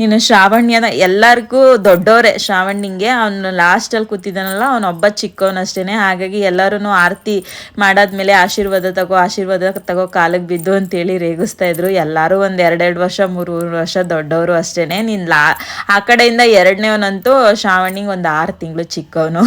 ನೀನು ಶ್ರಾವಣ್ಯನ ಎಲ್ಲರಿಗೂ ದೊಡ್ಡವರೇ ಶ್ರಾವಣ್ಯಂಗೆ ಅವನು ಲಾಸ್ಟಲ್ಲಿ ಕೂತಿದ್ದಾನಲ್ಲ ಅವನೊಬ್ಬ ಚಿಕ್ಕವನಷ್ಟೇ ಹಾಗಾಗಿ ಎಲ್ಲರೂ ಆರತಿ ಮಾಡಾದ್ಮೇಲೆ ಆಶೀರ್ವಾದ ತಗೋ ಆಶೀರ್ವಾದ ತಗೋ ಕಾಲಿಗೆ ಬಿದ್ದು ಅಂತೇಳಿ ರೇಗಿಸ್ತಾ ಇದ್ರು. ಎಲ್ಲರೂ ಒಂದು ಎರಡೆರಡು ವರ್ಷ ಮೂರು ಮೂರು ವರ್ಷ ದೊಡ್ಡವರು ಅಷ್ಟೇ ನೀನು ಲಾ, ಆ ಕಡೆಯಿಂದ ಎರಡನೇವನಂತೂ ಶ್ರಾವಣಿಗೆ ಒಂದು ಆರು ತಿಂಗಳು ಚಿಕ್ಕವನು.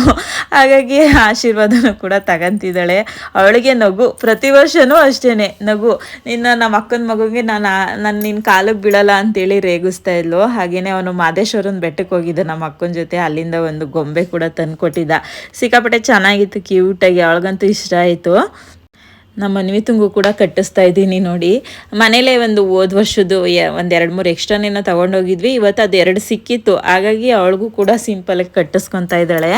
ಹಾಗಾಗಿ ಆಶೀರ್ವಾದನೂ ಕೂಡ ತಗಂತಿದ್ದಾಳೆ. ಅವಳಿಗೆ ನಗು, ಪ್ರತಿ ವರ್ಷವೂ ಅಷ್ಟೇ ನಗು. ನಿನ್ನ ನಮ್ಮ ಅಕ್ಕನ ಮಗುಗೆ ನಾನು ನಾನು ನಿನ್ನ ಕಾಲಿಗೆ ಬೀಳಲ್ಲ ಅಂತೇಳಿ ರೇಗಿಸ್ತಾ ಇದ್ಲು. ಹಾಗೇನೆ ಅವನು ಮಾದೇಶ್ವರನ ಬೆಟ್ಟಕ್ಕೆ ಹೋಗಿದ್ದ. ನಮ್ಮ ಅಕ್ಕನ ಜೊತೆ ಅಲ್ಲಿಂದ ಒಂದು ಗೊಂಬೆ ಕೂಡ ತಂದು ಕೊಟ್ಟಿದ್ದ ಸಿಕ್ಕಾಪಟ್ಟೆ ಚೆನ್ನಾಗಿತ್ತು, ಕ್ಯೂಟಾಗಿ. ಅವಳಿಗಂತೂ ಇಷ್ಟ ಆಯಿತು. ನಮ್ಮ ತುಂಗು ಕೂಡ ಕಟ್ಟಿಸ್ತಾ ಇದ್ದೀನಿ ನೋಡಿ. ಮನೇಲೇ ಒಂದು ಹೋದ ವರ್ಷದ್ದು ಒಂದು ಎರಡು ಮೂರು ಎಕ್ಸ್ಟ್ರಾನೇನೋ ತೊಗೊಂಡೋಗಿದ್ವಿ. ಇವತ್ತು ಅದು ಎರಡು ಸಿಕ್ಕಿತ್ತು. ಹಾಗಾಗಿ ಅವಳಿಗೂ ಕೂಡ ಸಿಂಪಲಾಗಿ ಕಟ್ಟಿಸ್ಕೊತಾ ಇದ್ದಾಳೆ.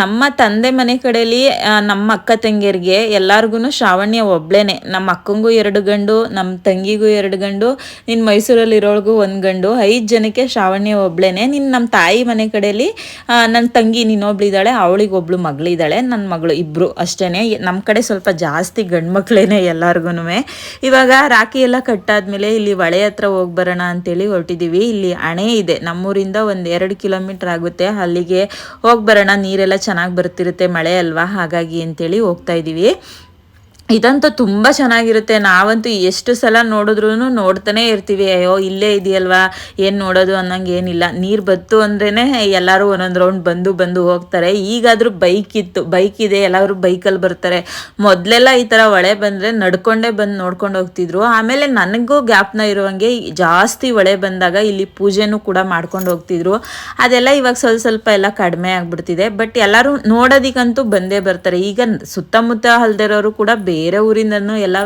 ನಮ್ಮ ತಂದೆ ಮನೆ ಕಡೆಯಲ್ಲಿ ನಮ್ಮ ಅಕ್ಕ ತಂಗಿಯರಿಗೆ ಎಲ್ಲಾರ್ಗು ಶ್ರಾವಣ್ಯ ಒಬ್ಳೇನೆ. ನಮ್ಮ ಅಕ್ಕಂಗೂ ಎರಡು ಗಂಡು, ನಮ್ಮ ತಂಗಿಗೂ ಎರಡು ಗಂಡು ನಿನ್ನ ಮೈಸೂರಲ್ಲಿ ಇರೋಳ್ಗೂ ಒಂದು ಗಂಡು, ಐದು ಜನಕ್ಕೆ ಶ್ರಾವಣ್ಯ ಒಬ್ಳೇನೆ. ನಿನ್ನ ನಮ್ಮ ತಾಯಿ ಮನೆ ಕಡೆಯಲ್ಲಿ ನನ್ನ ತಂಗಿ ನೀನೊಬ್ಳಿದ್ದಾಳೆ ಅವಳಿಗೆ ಒಬ್ಳು ಮಗಳಿದ್ದಾಳೆ ನನ್ನ ಮಗಳು ಇಬ್ಬರು ಅಷ್ಟೇ ನಮ್ಮ ಕಡೆ ಸ್ವಲ್ಪ ಜಾಸ್ತಿ ಗಂಡು ಮಕ್ಕಳೇನೆ ಎಲ್ಲಾರ್ಗು ಇವಾಗ ರಾಖಿ ಎಲ್ಲ ಕಟ್ಟಾದ್ಮೇಲೆ ಇಲ್ಲಿ ಹೊಳೆ ಹತ್ರ ಹೋಗಿ ಬರೋಣ ಅಂತೇಳಿ ಹೊರಟಿದ್ದೀವಿ ಇಲ್ಲಿ ಅಣೆ ಇದೆ. ನಮ್ಮೂರಿಂದ ಒಂದು ಎರಡು ಕಿಲೋಮೀಟರ್ ಆಗುತ್ತೆ. ಅಲ್ಲಿಗೆ ಹೋಗಿ ಬರೋಣ. ನೀರೆಲ್ಲ ಚೆನ್ನಾಗಿ ಬರ್ತಿರುತ್ತೆ ಮಳೆ ಅಲ್ವಾ? ಹಾಗಾಗಿ ಅಂತೇಳಿ ಹೋಗ್ತಾ ಇದ್ದೀವಿ ಇದಂತೂ ತುಂಬ ಚೆನ್ನಾಗಿರುತ್ತೆ. ನಾವಂತೂ ಎಷ್ಟು ಸಲ ನೋಡಿದ್ರೂ ನೋಡ್ತಾನೆ ಇರ್ತೀವಿ. ಅಯ್ಯೋ, ಇಲ್ಲೇ ಇದೆಯಲ್ವಾ? ಏನು ನೋಡೋದು ಅನ್ನಂಗೆ ಏನಿಲ್ಲ. ನೀರು ಬತ್ತು ಅಂದ್ರೇ ಎಲ್ಲರೂ ಒಂದೊಂದು ರೌಂಡ್ ಬಂದು ಬಂದು ಹೋಗ್ತಾರೆ. ಈಗಾದರೂ ಬೈಕ್ ಇತ್ತು. ಬೈಕ್ ಇದೆ. ಎಲ್ಲರೂ ಬೈಕಲ್ಲಿ ಬರ್ತಾರೆ. ಮೊದಲೆಲ್ಲ ಈ ಥರ ಹೊಳೆ ಬಂದರೆ ನಡ್ಕೊಂಡೇ ಬಂದು ನೋಡ್ಕೊಂಡು ಹೋಗ್ತಿದ್ರು. ಆಮೇಲೆ ನನಗೂ ಗ್ಯಾಪ್ನ ಇರುವಂಗೆ ಜಾಸ್ತಿ ಹೊಳೆ ಬಂದಾಗ ಇಲ್ಲಿ ಪೂಜೆನೂ ಕೂಡ ಮಾಡ್ಕೊಂಡು ಹೋಗ್ತಿದ್ರು. ಅದೆಲ್ಲ ಇವಾಗ ಸ್ವಲ್ಪ ಸ್ವಲ್ಪ ಎಲ್ಲ ಕಡಿಮೆ ಆಗಿಬಿಡ್ತಿದೆ. ಬಟ್ ಎಲ್ಲರೂ ನೋಡೋದಿಕ್ಕಂತೂ ಬಂದೇ ಬರ್ತಾರೆ. ಈಗ ಸುತ್ತಮುತ್ತ ಅಲ್ದಿರೋರು ಕೂಡ ಬೇರೆ ಊರಿಂದನೂ ಎಲ್ಲ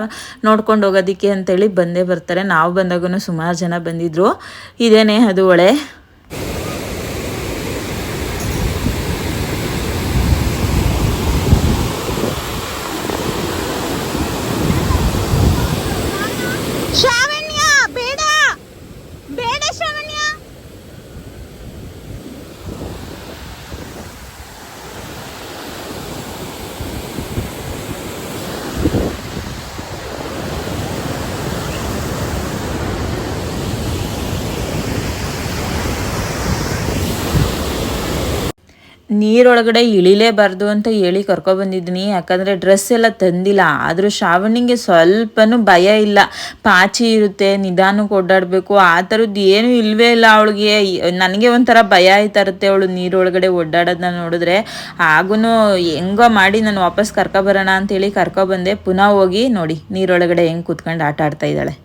ನೋಡ್ಕೊಂಡು ಹೋಗೋದಕ್ಕೆ ಅಂತೇಳಿ ಬಂದೇ ಬರ್ತಾರೆ. ನಾವು ಬಂದಾಗೂ ಸುಮಾರು ಜನ ಬಂದಿದ್ರು. ಇದೇನೆ ಅದು ಹೊಳೆ ಶ್ರಾವಣ್ಯ ಬೇಡ ಬೇಡ ಶ್ರಾವಣ್ಯ ನೀರೊಳಗಡೆ ಇಳಿಲೇಬಾರ್ದು ಅಂತ ಹೇಳಿ ಕರ್ಕೊಬಂದಿದ್ದೀನಿ ಯಾಕಂದರೆ ಡ್ರೆಸ್ ಎಲ್ಲ ತಂದಿಲ್ಲ. ಆದರೂ ಶ್ರಾವಣಿಗೆ ಸ್ವಲ್ಪನೂ ಭಯ ಇಲ್ಲ. ಪಾಚಿ ಇರುತ್ತೆ, ನಿಧಾನಕ್ಕೆ ಓಡಾಡಬೇಕು. ಆ ಥರದ್ದು ಏನೂ ಇಲ್ಲವೇ ಇಲ್ಲ ಅವಳಿಗೆ. ನನಗೆ ಒಂಥರ ಭಯ ಆಯ್ತಾ ಇರುತ್ತೆ ಅವಳು ನೀರೊಳಗಡೆ ಓಡಾಡೋದನ್ನ ನೋಡಿದ್ರೆ. ಆಗೂ ಹೆಂಗೋ ಮಾಡಿ ನಾನು ವಾಪಸ್ ಕರ್ಕೊಬರೋಣ ಅಂತೇಳಿ ಕರ್ಕೊಬಂದೆ ಪುನಃ ಹೋಗಿ ನೋಡಿ ನೀರೊಳಗಡೆ ಹೆಂಗೆ ಕೂತ್ಕೊಂಡು ಆಟ ಆಡ್ತಾ ಇದ್ದಾಳೆ.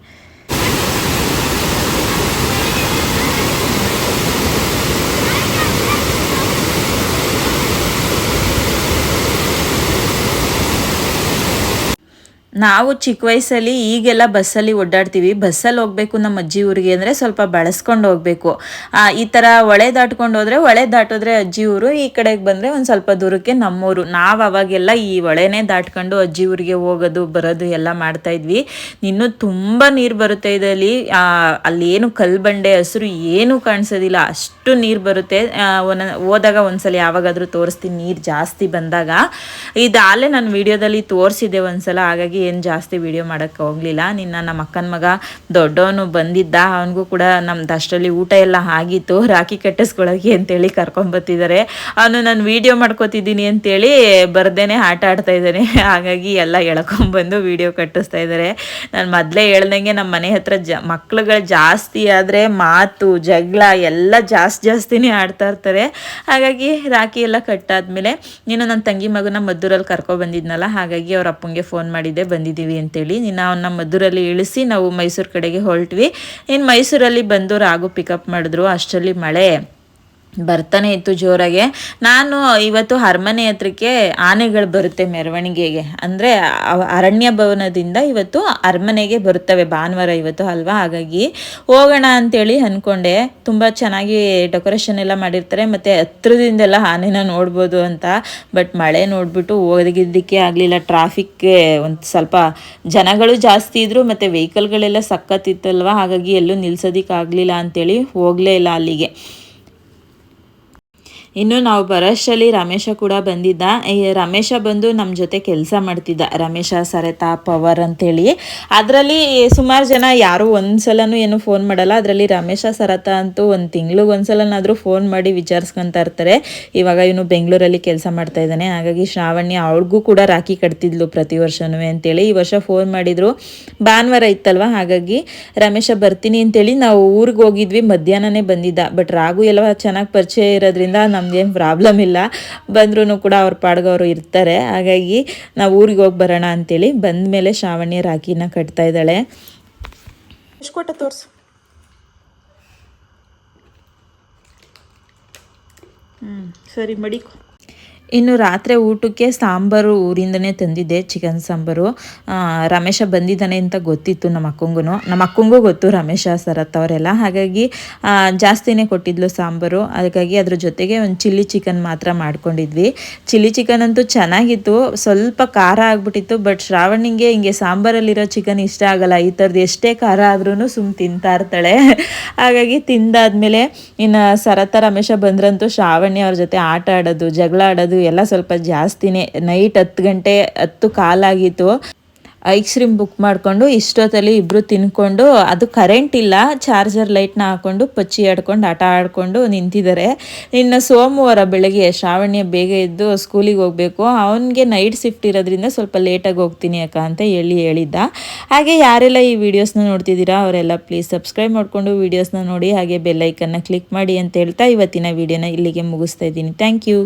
ನಾವು ಚಿಕ್ಕ ವಯಸ್ಸಲ್ಲಿ ಈಗೆಲ್ಲ ಬಸ್ಸಲ್ಲಿ ಓಡಾಡ್ತೀವಿ. ಬಸ್ಸಲ್ಲಿ ಹೋಗ್ಬೇಕು ನಮ್ಮ ಅಜ್ಜಿ ಊರಿಗೆ ಅಂದರೆ ಸ್ವಲ್ಪ ಬಳಸ್ಕೊಂಡು ಹೋಗ್ಬೇಕು. ಈ ಥರ ಹೊಳೆ ದಾಟ್ಕೊಂಡು ಹೋದರೆ ಹೊಳೆ ದಾಟಿದ್ರೆ ಅಜ್ಜಿ ಊರು ಈ ಕಡೆಗೆ ಬಂದರೆ ಒಂದು ಸ್ವಲ್ಪ ದೂರಕ್ಕೆ ನಮ್ಮೂರು. ನಾವು ಅವಾಗೆಲ್ಲ ಈ ಹೊಳೆನೇ ದಾಟ್ಕೊಂಡು ಅಜ್ಜಿ ಊರಿಗೆ ಹೋಗೋದು ಬರೋದು ಎಲ್ಲ ಮಾಡ್ತಾ ಇದ್ವಿ. ಇನ್ನೂ ತುಂಬ ನೀರು ಬರುತ್ತೆ ಇದರಲ್ಲಿ. ಅಲ್ಲೇನು ಕಲ್ಲು ಬಂಡೆ ಹಸಿರು ಏನೂ ಕಾಣಿಸೋದಿಲ್ಲ. ಅಷ್ಟು ನೀರು ಬರುತ್ತೆ. ಆ, ಒಂದೊಂದ್ ಹೋದಾಗ ಒಂದ್ಸಲ ಯಾವಾಗಾದರೂ ತೋರಿಸ್ತೀನಿ. ನೀರು ಜಾಸ್ತಿ ಬಂದಾಗ. ಇದು ಅಲ್ಲೇ ನಾನು ವಿಡಿಯೋದಲ್ಲಿ ತೋರಿಸಿದೆ ಒಂದ್ಸಲ. ಹಾಗಾಗಿ ಏನು ಜಾಸ್ತಿ ವಿಡಿಯೋ ಮಾಡೋಕ್ಕೆ ಹೋಗಲಿಲ್ಲ. ನಿನ್ನ ನಮ್ಮ ಅಕ್ಕನ ಮಗ ದೊಡ್ಡವನು ಬಂದಿದ್ದ, ಅವನಿಗೂ ಕೂಡ ನಮ್ದು ಅಷ್ಟರಲ್ಲಿ ಊಟ ಎಲ್ಲ ಆಗಿತ್ತು, ರಾಖಿ ಕಟ್ಟಿಸ್ಕೊಳಕ್ಕೆ ಅಂತೇಳಿ ಕರ್ಕೊಂಬತ್ತಿದ್ದಾರೆ ಅವನು ನಾನು ವಿಡಿಯೋ ಮಾಡ್ಕೋತಿದ್ದೀನಿ ಅಂತೇಳಿ ಬರ್ದೇನೆ ಆಟ ಆಡ್ತಾ ಇದ್ದಾನೆ ಹಾಗಾಗಿ ಎಲ್ಲ ಎಳ್ಕೊಂಬಂದು ವಿಡಿಯೋ ಕಟ್ಟಿಸ್ತಾ ಇದ್ದಾರೆ ನಾನು ಮೊದಲೇ ಹೇಳ್ದಂಗೆ ನಮ್ಮ ಮನೆ ಹತ್ರ ಜ, ಮಕ್ಳುಗಳು ಜಾಸ್ತಿ ಆದರೆ ಮಾತು, ಜಗಳ ಎಲ್ಲ ಜಾಸ್ತಿ ಜಾಸ್ತಿನೇ ಆಡ್ತಾ ಇರ್ತಾರೆ. ಹಾಗಾಗಿ ರಾಖಿ ಎಲ್ಲ ಕಟ್ಟಾದ್ಮೇಲೆ, ನೀನು ನನ್ನ ತಂಗಿ ಮಗನ ಮದ್ದೂರಲ್ಲಿ ಕರ್ಕೊ ಬಂದಿದ್ನಲ್ಲ, ಹಾಗಾಗಿ ಅವ್ರ ಅಪ್ಪಂಗೆ ಫೋನ್ ಮಾಡಿದ್ದೆ. ಬಂದಿದ್ದೀವಿ ಅಂತೇಳಿ ನಿನ್ನ ಅವನ್ನ ಮದ್ದೂರಲ್ಲಿ ಇಳಿಸಿ ನಾವು ಮೈಸೂರು ಕಡೆಗೆ ಹೊರಟ್ವಿ. ಇನ್ನು ಮೈಸೂರಲ್ಲಿ ಬಂದು ರಾಗು ಪಿಕಪ್ ಮಾಡಿದ್ರು, ಅಷ್ಟರಲ್ಲಿ ಮಳೆ. ಬರ್ತಾನೆ ಇತ್ತು ಜೋರಾಗೆ. ನಾನು ಇವತ್ತು ಅರಮನೆ ಹತ್ರಕ್ಕೆ ಆನೆಗಳು ಬರುತ್ತೆ ಮೆರವಣಿಗೆಗೆ. ಅಂದರೆ ಅರಣ್ಯ ಭವನದಿಂದ ಇವತ್ತು ಅರಮನೆಗೆ ಬರುತ್ತವೆ ಭಾನುವಾರ ಇವತ್ತು ಅಲ್ವಾ? ಹಾಗಾಗಿ ಹೋಗೋಣ ಅಂತೇಳಿ ಅಂದ್ಕೊಂಡೆ ತುಂಬ ಚೆನ್ನಾಗಿ ಡೆಕೋರೇಷನ್ ಎಲ್ಲ ಮಾಡಿರ್ತಾರೆ. ಮತ್ತು ಹತ್ರದಿಂದೆಲ್ಲ ಆನೆನ ನೋಡ್ಬೋದು ಅಂತ. ಬಟ್ ಮಳೆ ನೋಡಿಬಿಟ್ಟು ಹೋಗಿದ್ದಕ್ಕೆ ಆಗಲಿಲ್ಲ. ಟ್ರಾಫಿಕ್ಗೆ ಒಂದು ಸ್ವಲ್ಪ ಜನಗಳು ಜಾಸ್ತಿ ಇದ್ದರು ಮತ್ತು ವೆಹಿಕಲ್ಗಳೆಲ್ಲ ಸಕ್ಕತ್ತಿತ್ತಲ್ವ ಹಾಗಾಗಿ ಎಲ್ಲೂ ನಿಲ್ಸೋದಕ್ಕಾಗಲಿಲ್ಲ ಅಂತೇಳಿ ಹೋಗಲೇ ಇಲ್ಲ ಅಲ್ಲಿಗೆ. ಇನ್ನು ನಾವು ಬರೋಷ್ಟರಲ್ಲಿ ರಮೇಶ ಕೂಡ ಬಂದಿದ್ದ. ರಮೇಶ ಬಂದು ನಮ್ಮ ಜೊತೆ ಕೆಲಸ ಮಾಡ್ತಿದ್ದ. ರಮೇಶ, ಸರತಾ, ಪವರ್ ಅಂತೇಳಿ. ಅದರಲ್ಲಿ ಸುಮಾರು ಜನ ಯಾರೂ ಒಂದ್ಸಲನೂ ಏನು ಫೋನ್ ಮಾಡಲ್ಲ. ಅದರಲ್ಲಿ ರಮೇಶ, ಸರತ ಅಂತೂ ಒಂದು ತಿಂಗ್ಳಿಗೆ ಒಂದ್ಸಲನಾದರೂ ಫೋನ್ ಮಾಡಿ ವಿಚಾರಿಸ್ಕೊಂತ ಇರ್ತಾರೆ. ಇವಾಗ ಇವನು ಬೆಂಗಳೂರಲ್ಲಿ ಕೆಲಸ ಮಾಡ್ತಾ ಇದ್ದಾನೆ. ಹಾಗಾಗಿ ಶ್ರಾವಣಿ ಅವ್ಳಿಗೂ ಕೂಡ ರಾಖಿ ಕಟ್ತಿದ್ಲು ಪ್ರತಿ ವರ್ಷನೂ ಅಂತೇಳಿ. ಈ ವರ್ಷ ಫೋನ್ ಮಾಡಿದ್ರು. ಭಾನುವಾರ ಇತ್ತಲ್ವ? ಹಾಗಾಗಿ ರಮೇಶ ಬರ್ತೀನಿ ಅಂತೇಳಿ ನಾವು ಊರಿಗೆ ಹೋಗಿದ್ವಿ. ಮಧ್ಯಾಹ್ನನೇ ಬಂದಿದ್ದ. ಬಟ್ ರಾಗು ಎಲ್ಲ ಚೆನ್ನಾಗಿ ಪರಿಚಯ ಇರೋದ್ರಿಂದ ನಮ್ಗೇನು ಪ್ರಾಬ್ಲಮ್ ಇಲ್ಲ. ಬಂದ್ರೂ ಕೂಡ ಅವ್ರ ಪಾಡ್ಗೆ ಅವರು ಇರ್ತಾರೆ. ಹಾಗಾಗಿ ನಾವು ಊರಿಗೆ ಹೋಗಿ ಬರೋಣ ಅಂತೇಳಿ ಬಂದ ಮೇಲೆ ಶ್ರಾವಣಿ ರಾಖಿನ ಕಟ್ತಾ ಇದ್ದಾಳೆ. ಎಷ್ಟು ಕೊಟ್ಟ ತೋರಿಸು? ಹ್ಞೂ ಸರಿ ಮಡಿಕೊ. ಇನ್ನು ರಾತ್ರಿ ಊಟಕ್ಕೆ ಸಾಂಬಾರು ಊರಿಂದನೇ ತಂದಿದ್ದೆ ಚಿಕನ್ ಸಾಂಬಾರು. ರಮೇಶ ಬಂದಿದ್ದಾನೆ ಅಂತ ಗೊತ್ತಿತ್ತು ನಮ್ಮ ಅಕ್ಕಂಗೂ ನಮ್ಮ ಅಕ್ಕಂಗೂ ಗೊತ್ತು ರಮೇಶ, ಸರತ್ ಅವರೆಲ್ಲ. ಹಾಗಾಗಿ ಜಾಸ್ತಿನೇ ಕೊಟ್ಟಿದ್ಲು ಸಾಂಬಾರು. ಹಾಗಾಗಿ ಅದ್ರ ಜೊತೆಗೆ ಒಂದು ಚಿಲ್ಲಿ ಚಿಕನ್ ಮಾತ್ರ ಮಾಡ್ಕೊಂಡಿದ್ವಿ. ಚಿಲ್ಲಿ ಚಿಕನ್ ಅಂತೂ ಚೆನ್ನಾಗಿತ್ತು. ಸ್ವಲ್ಪ ಖಾರ ಆಗ್ಬಿಟ್ಟಿತ್ತು ಬಟ್ ಶ್ರಾವಣಿಗೆ ಹಿಂಗೆ ಸಾಂಬಾರಲ್ಲಿರೋ ಚಿಕನ್ ಇಷ್ಟ ಆಗಲ್ಲ. ಈ ಥರದ್ದು ಎಷ್ಟೇ ಖಾರ ಆದ್ರೂ ಸುಮ್ ತಿಂತಾ ಇರ್ತಾಳೆ. ಹಾಗಾಗಿ ತಿಂದಾದ್ಮೇಲೆ ಇನ್ನು ಸರತ, ರಮೇಶ ಬಂದ್ರಂತೂ ಶ್ರಾವಣಿ ಅವ್ರ ಜೊತೆ ಆಟ ಆಡೋದು, ಜಗಳ ಆಡೋದು ಎಲ್ಲ ಸ್ವಲ್ಪ ಜಾಸ್ತಿನೇ. ನೈಟ್ ಹತ್ತು ಗಂಟೆ, ಹತ್ತು ಕಾಲಾಗಿತ್ತು. ಐಸ್ ಕ್ರೀಮ್ ಬುಕ್ ಮಾಡಿಕೊಂಡು ಇಷ್ಟೊತ್ತಲ್ಲಿ ಇಬ್ಬರು ತಿನ್ಕೊಂಡು, ಅದು ಕರೆಂಟ್ ಇಲ್ಲ. ಚಾರ್ಜರ್ ಲೈಟ್ನ ಹಾಕೊಂಡು ಪಚ್ಚಿ ಆಡ್ಕೊಂಡು, ಆಟ ಆಡಿಕೊಂಡು ನಿಂತಿದ್ದಾರೆ. ಇನ್ನು ಸೋಮವಾರ ಬೆಳಗ್ಗೆ ಶ್ರಾವಣ್ಯ ಬೇಗ ಎದ್ದು ಸ್ಕೂಲಿಗೆ ಹೋಗಬೇಕು. ಅವನಿಗೆ ನೈಟ್ ಶಿಫ್ಟ್ ಇರೋದ್ರಿಂದ ಸ್ವಲ್ಪ ಲೇಟಾಗಿ ಹೋಗ್ತೀನಿ ಅಕ್ಕ ಅಂತ ಹೇಳಿ ಹೇಳಿದ್ದ. ಹಾಗೆ ಯಾರೆಲ್ಲ ಈ ವಿಡಿಯೋಸ್ನ ನೋಡ್ತಿದ್ದೀರಾ, ಅವರೆಲ್ಲ ಪ್ಲೀಸ್ ಸಬ್ಸ್ಕ್ರೈಬ್ ಮಾಡಿಕೊಂಡು ವಿಡಿಯೋಸ್ನ ನೋಡಿ, ಹಾಗೆ ಬೆಲ್ಲೈಕನ್ನ ಕ್ಲಿಕ್ ಮಾಡಿ ಅಂತ ಹೇಳ್ತಾ ಇವತ್ತಿನ ವಿಡಿಯೋನ ಇಲ್ಲಿಗೆ ಮುಗಿಸ್ತಾ ಇದ್ದೀನಿ. Thank you